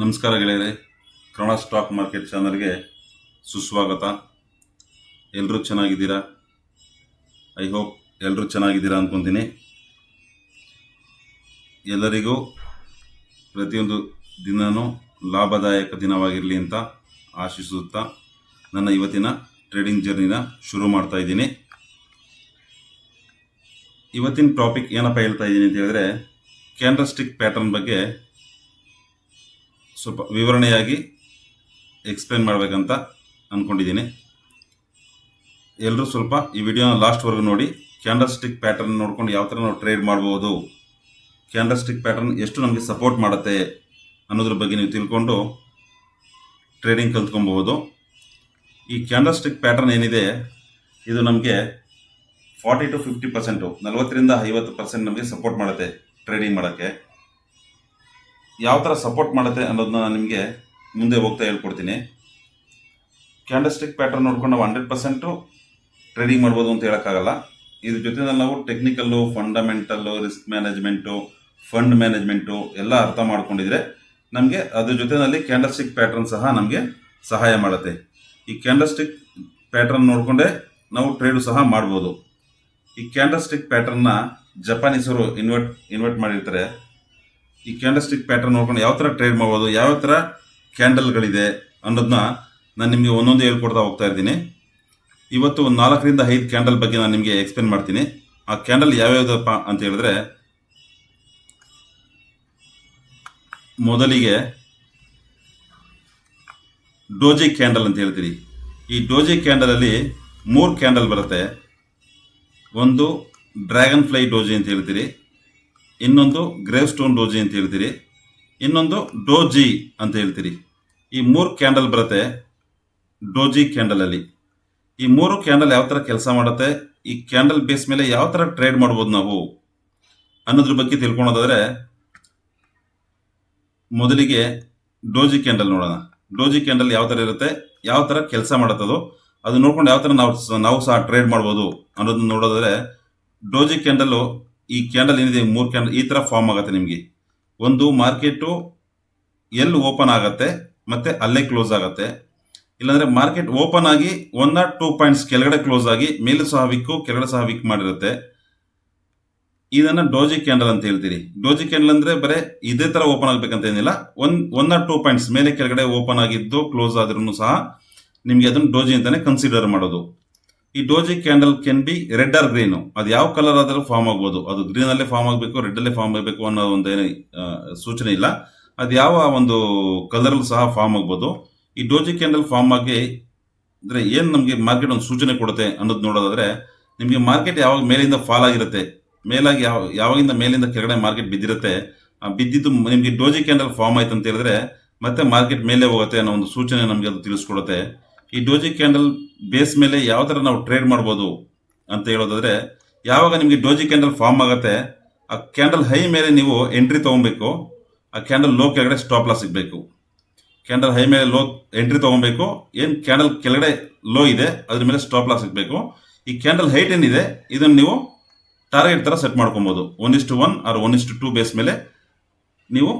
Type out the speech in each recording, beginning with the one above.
ನಮಸ್ಕಾರ ಗೆಳೆಯರೆ, Kannada stock market ಚಾನಲ್ಗೆ ಸುಸ್ವಾಗತ. ಎಲ್ಲರೂ ಚೆನ್ನಾಗಿದ್ದೀರಾ? ಐ ಹೋಪ್ ಎಲ್ಲರೂ ಚೆನ್ನಾಗಿದ್ದೀರಾ ಅಂದ್ಕೊತೀನಿ ಎಲ್ಲರಿಗೂ ಪ್ರತಿಯೊಂದು ದಿನವೂ ಲಾಭದಾಯಕ ದಿನವಾಗಿರಲಿ ಅಂತ ಆಶಿಸುತ್ತಾ ನನ್ನ ಇವತ್ತಿನ ಟ್ರೇಡಿಂಗ್ ಜರ್ನಿನ ಶುರು ಮಾಡ್ತಾ ಇದ್ದೀನಿ. ಇವತ್ತಿನ ಟಾಪಿಕ್ ಏನಪ್ಪ ಹೇಳ್ತಾ ಇದ್ದೀನಿ ಅಂತ ಹೇಳಿದ್ರೆ ಕ್ಯಾಂಡಲ್ ಸ್ಟಿಕ್ ಪ್ಯಾಟರ್ನ್ ಬಗ್ಗೆ ಸ್ವಲ್ಪ ವಿವರಣೆಯಾಗಿ ಎಕ್ಸ್ಪ್ಲೇನ್ ಮಾಡಬೇಕಂತ ಅಂದ್ಕೊಂಡಿದ್ದೀನಿ ಎಲ್ಲರೂ ಸ್ವಲ್ಪ ಈ ವಿಡಿಯೋನ ಲಾಸ್ಟ್ವರೆಗೂ ನೋಡಿ ಕ್ಯಾಂಡಲ್ಸ್ಟಿಕ್ ಪ್ಯಾಟರ್ನ್ ನೋಡ್ಕೊಂಡು ಯಾವ ಥರ ನಾವು ಟ್ರೇಡ್ ಮಾಡ್ಬೋದು ಕ್ಯಾಂಡಲ್ಸ್ಟಿಕ್ ಪ್ಯಾಟರ್ನ್ ಎಷ್ಟು ನಮಗೆ ಸಪೋರ್ಟ್ ಮಾಡುತ್ತೆ ಅನ್ನೋದ್ರ ಬಗ್ಗೆ ನೀವು ತಿಳ್ಕೊಂಡು ಟ್ರೇಡಿಂಗ್ ಕಲ್ತ್ಕೊಬೋದು ಈ ಕ್ಯಾಂಡಲ್ಸ್ಟಿಕ್ ಪ್ಯಾಟರ್ನ್ ಏನಿದೆ, ಇದು ನಮಗೆ ಫಾರ್ಟಿ ಟು ಫಿಫ್ಟಿ ಪರ್ಸೆಂಟು ನಲವತ್ತರಿಂದ ಐವತ್ತು ಪರ್ಸೆಂಟ್ ನಮಗೆ ಸಪೋರ್ಟ್ ಮಾಡುತ್ತೆ ಟ್ರೇಡಿಂಗ್ ಮಾಡೋಕ್ಕೆ. ಯಾವ ಥರ ಸಪೋರ್ಟ್ ಮಾಡುತ್ತೆ ಅನ್ನೋದನ್ನ ನಾನು ನಿಮಗೆ ಮುಂದೆ ಹೋಗ್ತಾ ಹೇಳ್ಕೊಡ್ತೀನಿ. ಕ್ಯಾಂಡಲ್ಸ್ಟಿಕ್ ಪ್ಯಾಟರ್ನ್ ನೋಡ್ಕೊಂಡು ನಾವು ಹಂಡ್ರೆಡ್ ಪರ್ಸೆಂಟು ಟ್ರೇಡಿಂಗ್ ಮಾಡ್ಬೋದು ಅಂತ ಹೇಳೋಕ್ಕಾಗಲ್ಲ. ಇದ್ರ ಜೊತೆನಲ್ಲಿ ನಾವು technical fundamental risk management fund management ಎಲ್ಲ ಅರ್ಥ ಮಾಡ್ಕೊಂಡಿದ್ರೆ ನಮಗೆ ಅದ್ರ ಜೊತೆಯಲ್ಲಿ ಕ್ಯಾಂಡಲ್ಸ್ಟಿಕ್ ಪ್ಯಾಟರ್ನ್ ಸಹ ನಮಗೆ ಸಹಾಯ ಮಾಡುತ್ತೆ. ಈ ಕ್ಯಾಂಡಲ್ಸ್ಟಿಕ್ ಪ್ಯಾಟರ್ನ್ ನೋಡಿಕೊಂಡೇ ನಾವು ಟ್ರೇಡು ಸಹ ಮಾಡ್ಬೋದು. ಈ ಕ್ಯಾಂಡಲ್ಸ್ಟಿಕ್ ಪ್ಯಾಟರ್ನ್ನ ಜಪಾನೀಸರು ಇನ್ವರ್ಟ್ ಇನ್ವರ್ಟ್ ಮಾಡಿರ್ತಾರೆ. ಈ ಕ್ಯಾಂಡಲ್ ಸ್ಟಿಕ್ ಪ್ಯಾಟರ್ನ್ ನೋಡ್ಕೊಂಡು ಯಾವ ಥರ ಟ್ರೇಡ್ ಮಾಡ್ಬೋದು, ಯಾವ ಥರ ಕ್ಯಾಂಡಲ್ಗಳಿದೆ ಅನ್ನೋದನ್ನ ನಾನು ನಿಮಗೆ ಒಂದೊಂದು ಹೇಳ್ಕೊಡ್ತಾ ಹೋಗ್ತಾ ಇದ್ದೀನಿ. ಇವತ್ತು ಒಂದು ನಾಲ್ಕರಿಂದ ಐದು ಕ್ಯಾಂಡಲ್ ಬಗ್ಗೆ ನಾನು ನಿಮಗೆ ಎಕ್ಸ್ಪ್ಲೇನ್ ಮಾಡ್ತೀನಿ. ಆ ಕ್ಯಾಂಡಲ್ ಯಾವ್ಯಾವುದಪ್ಪ ಅಂತ ಹೇಳಿದ್ರೆ, ಮೊದಲಿಗೆ ಡೋಜಿ ಕ್ಯಾಂಡಲ್ ಅಂತ ಹೇಳ್ತೀರಿ. ಈ ಡೋಜಿ ಕ್ಯಾಂಡಲಲ್ಲಿ ಮೂರು ಕ್ಯಾಂಡಲ್ ಬರುತ್ತೆ. ಒಂದು ಡ್ರ್ಯಾಗನ್ ಫ್ಲೈ ಡೋಜಿ ಅಂತ ಹೇಳ್ತೀರಿ. ಇನ್ನೊಂದು ಗ್ರೇವ್ ಸ್ಟೋನ್ ಡೋಜಿ ಅಂತ ಹೇಳ್ತೀರಿ. ಇನ್ನೊಂದು ಡೋಜಿ ಅಂತ ಹೇಳ್ತೀರಿ. ಈ ಮೂರು ಕ್ಯಾಂಡಲ್ ಬರುತ್ತೆ ಡೋಜಿ ಕ್ಯಾಂಡಲಲ್ಲಿ. ಈ ಮೂರು ಕ್ಯಾಂಡಲ್ ಯಾವ ಥರ ಕೆಲಸ ಮಾಡುತ್ತೆ, ಈ ಕ್ಯಾಂಡಲ್ ಬೇಸ್ ಮೇಲೆ ಯಾವ ಥರ ಟ್ರೇಡ್ ಮಾಡ್ಬೋದು ನಾವು ಅನ್ನೋದ್ರ ಬಗ್ಗೆ ತಿಳ್ಕೊಳೋದಾದರೆ ಮೊದಲಿಗೆ ಡೋಜಿ ಕ್ಯಾಂಡಲ್ ನೋಡೋಣ. ಡೋಜಿ ಕ್ಯಾಂಡಲ್ ಯಾವ ಥರ ಇರುತ್ತೆ, ಯಾವ ಥರ ಕೆಲಸ ಮಾಡುತ್ತದೋ ಅದು ನೋಡ್ಕೊಂಡು ಯಾವ ಥರ ನಾವು ನಾವು ಸಹ ಟ್ರೇಡ್ ಮಾಡ್ಬೋದು ಅನ್ನೋದನ್ನ ನೋಡೋದಾದರೆ ಡೋಜಿ ಕ್ಯಾಂಡಲ್ಲು ಈ ಕ್ಯಾಂಡಲ್ ಏನಿದೆ, ಮೂರು ಕ್ಯಾಂಡಲ್ ಈ ಥರ ಫಾರ್ಮ್ ಆಗುತ್ತೆ ನಿಮಗೆ. ಒಂದು ಮಾರ್ಕೆಟು ಎಲ್ಲಿ ಓಪನ್ ಆಗುತ್ತೆ, ಮತ್ತೆ ಅಲ್ಲೇ ಕ್ಲೋಸ್ ಆಗುತ್ತೆ. ಇಲ್ಲಾಂದರೆ ಮಾರ್ಕೆಟ್ ಓಪನ್ ಆಗಿ ಒನ್ ಆರ್ ಟೂ ಪಾಯಿಂಟ್ಸ್ ಕೆಳಗಡೆ ಕ್ಲೋಸ್ ಆಗಿ, ಮೇಲೆ ಸಹ ವಿಕ್ಕು ಕೆಳಗಡೆ ಸಹ ವಿಕ್ ಮಾಡಿರುತ್ತೆ. ಇದನ್ನ ಡೋಜಿ ಕ್ಯಾಂಡಲ್ ಅಂತ ಹೇಳ್ತೀರಿ. ಡೋಜಿ ಕ್ಯಾಂಡಲ್ ಅಂದ್ರೆ ಬರೀ ಇದೇ ತರ ಓಪನ್ ಆಗಬೇಕಂತ ಏನಿಲ್ಲ. One one or two points ಮೇಲೆ ಕೆಳಗಡೆ ಓಪನ್ ಆಗಿದ್ದು ಕ್ಲೋಸ್ ಆದ್ರೂ ಸಹ ನಿಮಗೆ ಅದನ್ನ ಡೋಜಿ ಅಂತಾನೆ ಕನ್ಸಿಡರ್ ಮಾಡೋದು. ಈ doji candle can be red or green ಅದು ಯಾವ ಕಲರ್ ಆದರೂ ಫಾರ್ಮ್ ಆಗ್ಬೋದು. ಅದು ಗ್ರೀನ್ ಅಲ್ಲೇ ಫಾರ್ಮ್ ಆಗಬೇಕು ರೆಡ್ ಅಲ್ಲೇ ಫಾರ್ಮ್ ಆಗಬೇಕು ಅನ್ನೋ ಒಂದು ಏನು ಸೂಚನೆ ಇಲ್ಲ. ಅದು ಯಾವ ಒಂದು ಕಲರ್ ಸಹ ಫಾರ್ಮ್ ಆಗ್ಬೋದು. ಈ ಡೋಜಿ ಕ್ಯಾಂಡಲ್ ಫಾರ್ಮ್ ಆಗಿ ಅಂದ್ರೆ ಏನು ನಮಗೆ ಮಾರ್ಕೆಟ್ ಒಂದು ಸೂಚನೆ ಕೊಡುತ್ತೆ ಅನ್ನೋದು ನೋಡೋದಾದ್ರೆ, ನಿಮಗೆ ಮಾರ್ಕೆಟ್ ಯಾವಾಗ ಮೇಲಿಂದ ಫಾಲ್ ಆಗಿರುತ್ತೆ, ಮೇಲಾಗಿ ಯಾವ, ಯಾವಾಗಿಂದ ಮೇಲಿಂದ ಕೆಳಗಡೆ ಮಾರ್ಕೆಟ್ ಬಿದ್ದಿರುತ್ತೆ ಬಿದ್ದಿದ್ದು ನಿಮಗೆ ಡೋಜಿ ಕ್ಯಾಂಡಲ್ ಫಾರ್ಮ್ ಆಯ್ತು ಅಂತ ಹೇಳಿದ್ರೆ ಮತ್ತೆ ಮಾರ್ಕೆಟ್ ಮೇಲೆ ಹೋಗುತ್ತೆ ಅನ್ನೋ ಒಂದು ಸೂಚನೆ ನಮಗೆ ಅದು ತಿಳಿಸ್ಕೊಡುತ್ತೆ. ಈ ಡೋಜಿ ಕ್ಯಾಂಡಲ್ ಬೇಸ್ ಮೇಲೆ ಯಾವ ಥರ ನಾವು ಟ್ರೇಡ್ ಮಾಡ್ಬೋದು ಅಂತ ಹೇಳೋದಾದ್ರೆ, ಯಾವಾಗ ನಿಮಗೆ ಡೋಜಿ ಕ್ಯಾಂಡಲ್ ಫಾರ್ಮ್ ಆಗುತ್ತೆ, ಆ ಕ್ಯಾಂಡಲ್ ಹೈ ಮೇಲೆ ನೀವು ಎಂಟ್ರಿ ತಗೊಬೇಕು, ಆ ಕ್ಯಾಂಡಲ್ ಲೋ ಕೆಳಗಡೆ ಸ್ಟಾಪ್ ಲಾಸ್ ಸಿಗಬೇಕು. ಕ್ಯಾಂಡಲ್ ಹೈ ಮೇಲೆ ಲೋ ಎಂಟ್ರಿ ತಗೊಬೇಕು, ಏನು ಕ್ಯಾಂಡಲ್ ಕೆಳಗಡೆ ಲೋ ಇದೆ, ಅದ್ರ ಮೇಲೆ ಸ್ಟಾಪ್ ಲಾಸ್ ಸಿಗಬೇಕು. ಈ ಕ್ಯಾಂಡಲ್ ಹೈಟ್ ಏನಿದೆ, ಇದನ್ನು ನೀವು ಟಾರ್ಗೆಟ್ ಥರ ಸೆಟ್ ಮಾಡ್ಕೊಬೋದು. ಒನ್ ಇಷ್ಟು ಒನ್ ಆರ್ ಒನ್ ಇಷ್ಟು ಟೂ ಬೇಸ್ ಮೇಲೆ ನೀವು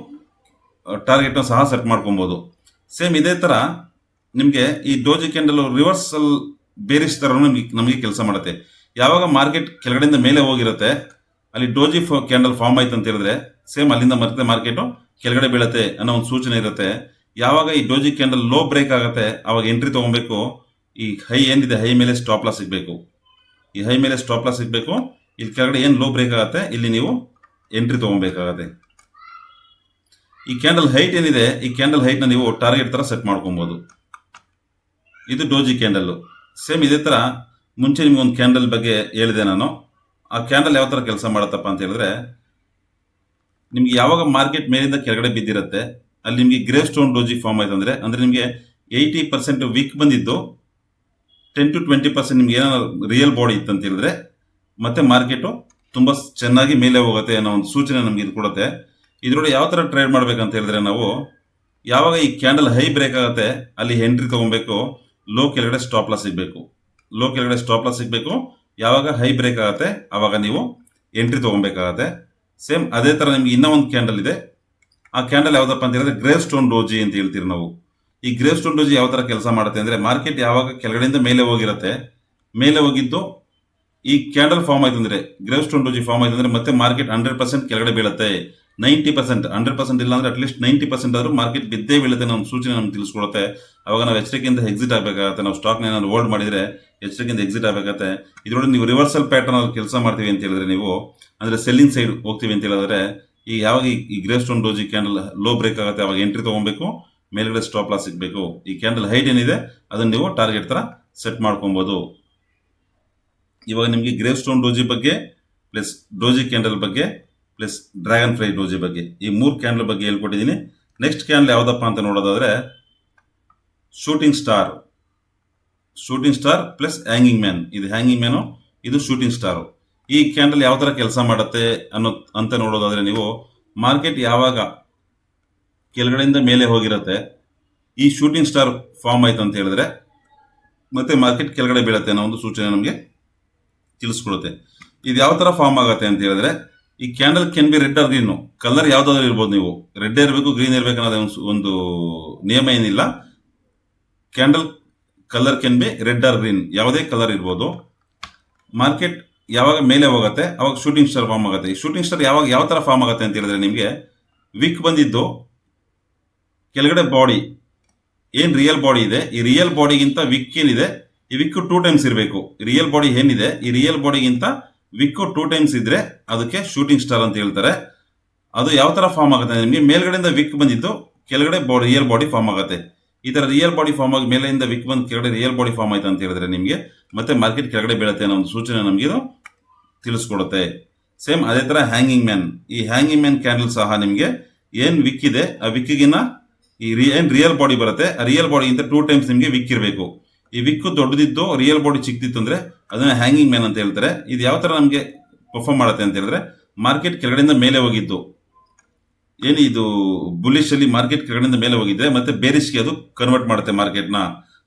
ಟಾರ್ಗೆಟ್ನ ಸಹ ಸೆಟ್ ಮಾಡ್ಕೊಬೋದು. ಸೇಮ್ ಇದೇ ಥರ ನಿಮಗೆ ಈ ಡೋಜಿ ಕ್ಯಾಂಡಲ್ ರಿವರ್ಸಲ್ ಬೇರಿಸ್ ಥರ ನಮಗೆ ಕೆಲಸ ಮಾಡುತ್ತೆ. ಯಾವಾಗ ಮಾರ್ಕೆಟ್ ಕೆಳಗಡೆಯಿಂದ ಮೇಲೆ ಹೋಗಿರುತ್ತೆ, ಅಲ್ಲಿ ಡೋಜಿ ಕ್ಯಾಂಡಲ್ ಫಾರ್ಮ್ ಆಯ್ತು ಅಂತ ಹೇಳಿದ್ರೆ ಸೇಮ್ ಅಲ್ಲಿಂದ ಮತ್ತೆ ಮಾರ್ಕೆಟು ಕೆಳಗಡೆ ಬೀಳುತ್ತೆ ಅನ್ನೋ ಒಂದು ಸೂಚನೆ ಇರುತ್ತೆ. ಯಾವಾಗ ಈ ಡೋಜಿ ಕ್ಯಾಂಡಲ್ ಲೋ ಬ್ರೇಕ್ ಆಗುತ್ತೆ, ಅವಾಗ ಎಂಟ್ರಿ ತಗೊಬೇಕು. ಈ ಹೈ ಏನಿದೆ ಹೈ ಮೇಲೆ ಸ್ಟಾಪ್ ಲಾಸ್ ಸಿಗಬೇಕು. ಈ ಹೈ ಮೇಲೆ ಸ್ಟಾಪ್ ಲಾಸ್ ಸಿಗಬೇಕು. ಇಲ್ಲಿ ಕೆಳಗಡೆ ಏನು ಲೋ ಬ್ರೇಕ್ ಆಗುತ್ತೆ, ಇಲ್ಲಿ ನೀವು ಎಂಟ್ರಿ ತಗೊಬೇಕಾಗತ್ತೆ. ಈ ಕ್ಯಾಂಡಲ್ ಹೈಟ್ ಏನಿದೆ, ಈ ಕ್ಯಾಂಡಲ್ ಹೈಟ್ನ ನೀವು ಟಾರ್ಗೆಟ್ ಥರ ಸೆಟ್ ಮಾಡ್ಕೊಬೋದು. ಇದು ಡೋಜಿ ಕ್ಯಾಂಡಲ್ಲು ಸೇಮ್ ಇದೇ ಥರ ಮುಂಚೆ ನಿಮ್ಗೆ ಒಂದು ಕ್ಯಾಂಡಲ್ ಬಗ್ಗೆ ಹೇಳಿದೆ ನಾನು. ಆ ಕ್ಯಾಂಡಲ್ ಯಾವ ಥರ ಕೆಲಸ ಮಾಡುತ್ತಪ್ಪ ಅಂತ ಹೇಳಿದ್ರೆ, ನಿಮ್ಗೆ ಯಾವಾಗ ಮಾರ್ಕೆಟ್ ಮೇಲಿಂದ ಕೆಳಗಡೆ ಬಿದ್ದಿರುತ್ತೆ, ಅಲ್ಲಿ ನಿಮಗೆ ಗ್ರೇ ಸ್ಟೋನ್ ಡೋಜಿ ಫಾರ್ಮ್ ಆಯ್ತು ಅಂದರೆ ಅಂದರೆ ನಿಮಗೆ ಏಯ್ಟಿ ಪರ್ಸೆಂಟ್ ವೀಕ್ ಬಂದಿದ್ದು ಟೆನ್ ಟು ಟ್ವೆಂಟಿ ಪರ್ಸೆಂಟ್ ನಿಮ್ಗೆ ಏನೋ ರಿಯಲ್ ಬಾಡಿ ಇತ್ತು ಅಂತ ಹೇಳಿದ್ರೆ, ಮತ್ತೆ ಮಾರ್ಕೆಟು ತುಂಬ ಚೆನ್ನಾಗಿ ಮೇಲೆ ಹೋಗುತ್ತೆ ಅನ್ನೋ ಒಂದು ಸೂಚನೆ ನಮಗೆ ಇದು ಕೊಡುತ್ತೆ. ಇದರೊಳಗೆ ಯಾವ ಥರ ಟ್ರೇಡ್ ಮಾಡ್ಬೇಕಂತ ಹೇಳಿದ್ರೆ ನಾವು, ಯಾವಾಗ ಈ ಕ್ಯಾಂಡಲ್ ಹೈ ಬ್ರೇಕ್ ಆಗುತ್ತೆ, ಅಲ್ಲಿ ಎಂಟ್ರಿ ತಗೊಬೇಕು ಲೋ ಕೆಳಗಡೆ ಸ್ಟಾಪ್ ಲಾಸ್ ಸಿಗಬೇಕು. ಲೋ ಕೆಳಗಡೆ ಸ್ಟಾಪ್ ಲಾಸ್ ಸಿಗಬೇಕು. ಯಾವಾಗ ಹೈ ಬ್ರೇಕ್ ಆಗುತ್ತೆ ಆವಾಗ ನೀವು ಎಂಟ್ರಿ ತೊಗೊಬೇಕಾಗತ್ತೆ. ಸೇಮ್ ಅದೇ ಥರ ನಿಮ್ಗೆ ಇನ್ನೂ ಒಂದು ಕ್ಯಾಂಡಲ್ ಇದೆ. ಆ ಕ್ಯಾಂಡಲ್ ಯಾವುದಪ್ಪ ಅಂತ ಹೇಳಿದ್ರೆ ಗ್ರೇವ್ ಸ್ಟೋನ್ ಡೋಜಿ ಅಂತ ಹೇಳ್ತೀವಿ ನಾವು. ಈ ಗ್ರೇವ್ ಸ್ಟೋನ್ ಡೋಜಿ ಯಾವ ಥರ ಕೆಲಸ ಮಾಡುತ್ತೆ ಅಂದರೆ ಮಾರ್ಕೆಟ್ ಯಾವಾಗ ಕೆಳಗಡೆಯಿಂದ ಮೇಲೆ ಹೋಗಿರುತ್ತೆ, ಮೇಲೆ ಹೋಗಿದ್ದು ಈ ಕ್ಯಾಂಡಲ್ ಫಾರ್ಮ್ ಆಯ್ತು ಅಂದರೆ ಗ್ರೇವ್ ಸ್ಟೋನ್ ಡೋಜಿ ಫಾರ್ಮ್ ಆಯ್ತು ಅಂದರೆ ಮತ್ತೆ ಮಾರ್ಕೆಟ್ ಹಂಡ್ರೆಡ್ ಪರ್ಸೆಂಟ್ ಕೆಳಗಡೆ ಬೀಳುತ್ತೆ. ನೈಂಟಿ ಪರ್ಸೆಂಟ್, ಹಂಡ್ರೆಡ್ ಪರ್ಸೆಂಟ್ ಇಲ್ಲ ಅಂದ್ರೆ ಅಟ್ಲೀಸ್ಟ್ ನೈಂಟಿ ಪರ್ಸೆಂಟ್ ಆದ್ರೂ ಮಾರ್ಕೆಟ್ ಬಿದ್ದೇ ಬೀಳುತ್ತೆ ನಮ್ಮ ಸೂಚನೆ ನಮ್ಗೆ ತಿಳಿಸ್ಕೊಡುತ್ತೆ ಅವಾಗ ನಾವು ಎಚ್ಚರಿಕೆಯಿಂದ ಎಕ್ಸಿಟ್ ಆಗಬೇಕಾಗತ್ತೆ. ನಾವು ಸ್ಟಾಕ್ನ ಏನಾದ್ರು ಹೋಲ್ಡ್ ಮಾಡಿದ್ರೆ ಎಚ್ಚರಿಕೆಯಿಂದ ಎಕ್ಸಿಟ್ ಆಗಬೇಕಾಗತ್ತೆ. ಇದರೊಳಗೆ ನೀವು ರಿವರ್ಸಲ್ ಪ್ಯಾಟರ್ನ್ ಅಲ್ಲಿ ಕೆಲಸ ಮಾಡ್ತೀವಿ ಅಂತ ಹೇಳಿದ್ರೆ ನೀವು, ಅಂದ್ರೆ ಸೆಲ್ಲಿಂಗ್ ಸೈಡ್ ಹೋಗ್ತೀವಿ ಅಂತ ಹೇಳಿದ್ರೆ, ಈ ಯಾವಾಗ ಈ- gravestone doji candle low break ಆಗುತ್ತೆ, ಅವಾಗ ಎಂಟ್ರಿ ತಗೊಬೇಕು, ಮೇಲ್ಗಡೆ ಸ್ಟಾಪ್ ಲಾಸ್ ಸಿಗಬೇಕು. ಈ ಕ್ಯಾಂಡಲ್ ಹೈಟ್ ಏನಿದೆ, ಅದನ್ನ ನೀವು ಟಾರ್ಗೆಟ್ ತರ ಸೆಟ್ ಮಾಡ್ಕೊಬಹುದು ಇವಾಗ ನಿಮಗೆ ಗ್ರೇ ಸ್ಟೋನ್ ಡೋಜಿ ಬಗ್ಗೆ ಪ್ಲಸ್ ಡೋಜಿ ಕ್ಯಾಂಡಲ್ ಬಗ್ಗೆ ಪ್ಲಸ್ ಡ್ರ್ಯಾಗನ್ ಫ್ಲೈ ಡೋಜಿ ಬಗ್ಗೆ. ಈ ಮೂರು ಕ್ಯಾಂಡಲ್ ಬಗ್ಗೆ ಹೇಳ್ಕೊಟ್ಟಿದ್ದೀನಿ. ನೆಕ್ಸ್ಟ್ ಕ್ಯಾನ್ಲ್ ಯಾವುದಪ್ಪ ಅಂತ ನೋಡೋದಾದರೆ, shooting star. Shooting star plus hanging man. ಇದು ಹ್ಯಾಂಗಿಂಗ್ ಮ್ಯಾನು, ಇದು ಶೂಟಿಂಗ್ ಸ್ಟಾರು. ಈ ಕ್ಯಾಂಡಲ್ ಯಾವ ಥರ ಕೆಲಸ ಮಾಡುತ್ತೆ ಅನ್ನೋ, ಅಂತ ನೋಡೋದಾದರೆ ನೀವು ಮಾರ್ಕೆಟ್ ಯಾವಾಗ ಕೆಳಗಡೆಯಿಂದ ಮೇಲೆ ಹೋಗಿರುತ್ತೆ, ಈ ಶೂಟಿಂಗ್ ಸ್ಟಾರ್ ಫಾರ್ಮ್ ಆಯ್ತು ಅಂತ ಹೇಳಿದ್ರೆ, ಮತ್ತೆ ಮಾರ್ಕೆಟ್ ಕೆಳಗಡೆ ಬೀಳುತ್ತೆ ಅನ್ನೋ ಒಂದು ಸೂಚನೆ ನಮಗೆ ತಿಳಿಸ್ಕೊಡುತ್ತೆ. ಇದು ಯಾವ ಥರ ಫಾರ್ಮ್ ಆಗುತ್ತೆ ಅಂತ ಹೇಳಿದ್ರೆ ಈ candle can be red or green colour ಯಾವ್ದಾದ್ರು ಇರ್ಬೋದು ನೀವು. ರೆಡ್ ಇರಬೇಕು ಗ್ರೀನ್ ಇರಬೇಕು ಅನ್ನೋದು ಒಂದು- ನಿಯಮ ಏನಿಲ್ಲ. Candle colour can be red or green ಯಾವುದೇ ಕಲರ್ ಇರ್ಬೋದು. ಮಾರ್ಕೆಟ್ ಯಾವಾಗ ಮೇಲೆ ಹೋಗುತ್ತೆ, ಅವಾಗ ಶೂಟಿಂಗ್ ಸ್ಟಾರ್ ಫಾರ್ಮ್ ಆಗುತ್ತೆ. ಈ ಶೂಟಿಂಗ್ ಸ್ಟಾರ್ ಯಾವಾಗ ಯಾವ ತರ ಫಾರ್ಮ್ ಆಗುತ್ತೆ ಅಂತ ಹೇಳಿದ್ರೆ ನಿಮಗೆ ವಿಕ್ ಬಂದಿದ್ದು ಕೆಳಗಡೆ ಬಾಡಿ ಏನ್ ರಿಯಲ್ ಬಾಡಿ ಇದೆ? ಈ ರಿಯಲ್ ಬಾಡಿಗಿಂತ ವಿಕ್ ಏನಿದೆ? ಈ ವಿಕ್ ಟೂ ಟೈಮ್ಸ್ ಇರಬೇಕು. ರಿಯಲ್ ಬಾಡಿ ಏನಿದೆ? ಈ ರಿಯಲ್ ಬಾಡಿಗಿಂತ ವಿಕ್ ಟೂ ಟೈಮ್ಸ್ ಇದ್ರೆ ಅದಕ್ಕೆ ಶೂಟಿಂಗ್ ಸ್ಟಾರ್ ಅಂತ ಹೇಳ್ತಾರೆ. ಅದು ಯಾವ ತರ ಫಾರ್ಮ್ ಆಗುತ್ತೆ ನಿಮಗೆ ಮೇಲ್ಗಡೆಯಿಂದ ವಿಕ್ ಬಂದಿದ್ದು ಕೆಳಗಡೆ ಬಾಡಿ ರಿಯಲ್ ಬಾಡಿ ಫಾರ್ಮ್ ಆಗುತ್ತೆ. ಈ ತರ ರಿಯಲ್ ಬಾಡಿ ಫಾರ್ಮ್ ಆಗಿ ಮೇಲೆಯಿಂದ ವಿಕ್ ಬಂದು ಕೆಳಗಡೆ ರಿಯಲ್ ಬಾಡಿ ಫಾರ್ಮ್ ಆಯ್ತು ಅಂತ ಹೇಳಿದ್ರೆ ನಿಮಗೆ ಮತ್ತೆ ಮಾರ್ಕೆಟ್ ಕೆಳಗಡೆ ಬೀಳುತ್ತೆ ಅನ್ನೋ ಒಂದು ಸೂಚನೆ ನಮಗೆ ಇದು ತಿಳಿಸ್ಕೊಡುತ್ತೆ. ಸೇಮ್ ಅದೇ ತರ ಹ್ಯಾಂಗಿಂಗ್ ಮ್ಯಾನ್ ಈ ಹ್ಯಾಂಗಿಂಗ್ ಮ್ಯಾನ್ ಕ್ಯಾಂಡಲ್ ಸಹ ನಿಮಗೆ ಏನ್ ವಿಕ್ ಇದೆ, ಆ ವಿಕ್ಕಿಗಿನ ಈ ರಿ- ಏನ್ ರಿಯಲ್ ಬಾಡಿ ಬರುತ್ತೆ, ಆ ರಿಯಲ್ ಬಾಡಿಗಿಂತ ಟೂ ಟೈಮ್ಸ್ ನಿಮಗೆ ವಿಕ್ ಇರಬೇಕು. ಈ ವಿಕ್ ದೊಡ್ಡದಿತ್ತು ರಿಯಲ್ ಬಾಡಿ ಚಿಕ್ಕದಿತ್ತು ಅಂದ್ರೆ ಅದನ್ನ ಹ್ಯಾಂಗಿಂಗ್ ಮ್ಯಾನ್ ಅಂತ ಹೇಳ್ತಾರೆ. ಇದು ಯಾವ ತರ ನಮಗೆ ಪರ್ಫಾರ್ಮ್ ಮಾಡುತ್ತೆ ಅಂತ ಹೇಳಿದ್ರೆ ಮಾರ್ಕೆಟ್ ಕೆಳಗಡೆಯಿಂದ ಮೇಲೆ ಹೋಗಿದ್ದು. ಏನು ಇದು ಬುಲಿಶ್ ಅಲ್ಲಿ ಮಾರ್ಕೆಟ್ ಕೆಳಗಡೆಯಿಂದ ಮೇಲೆ ಹೋಗಿದ್ರೆ, ಮತ್ತೆ ಬೇರಿಸ್ಗೆ ಅದು ಕನ್ವರ್ಟ್ ಮಾಡುತ್ತೆ ಮಾರ್ಕೆಟ್ನ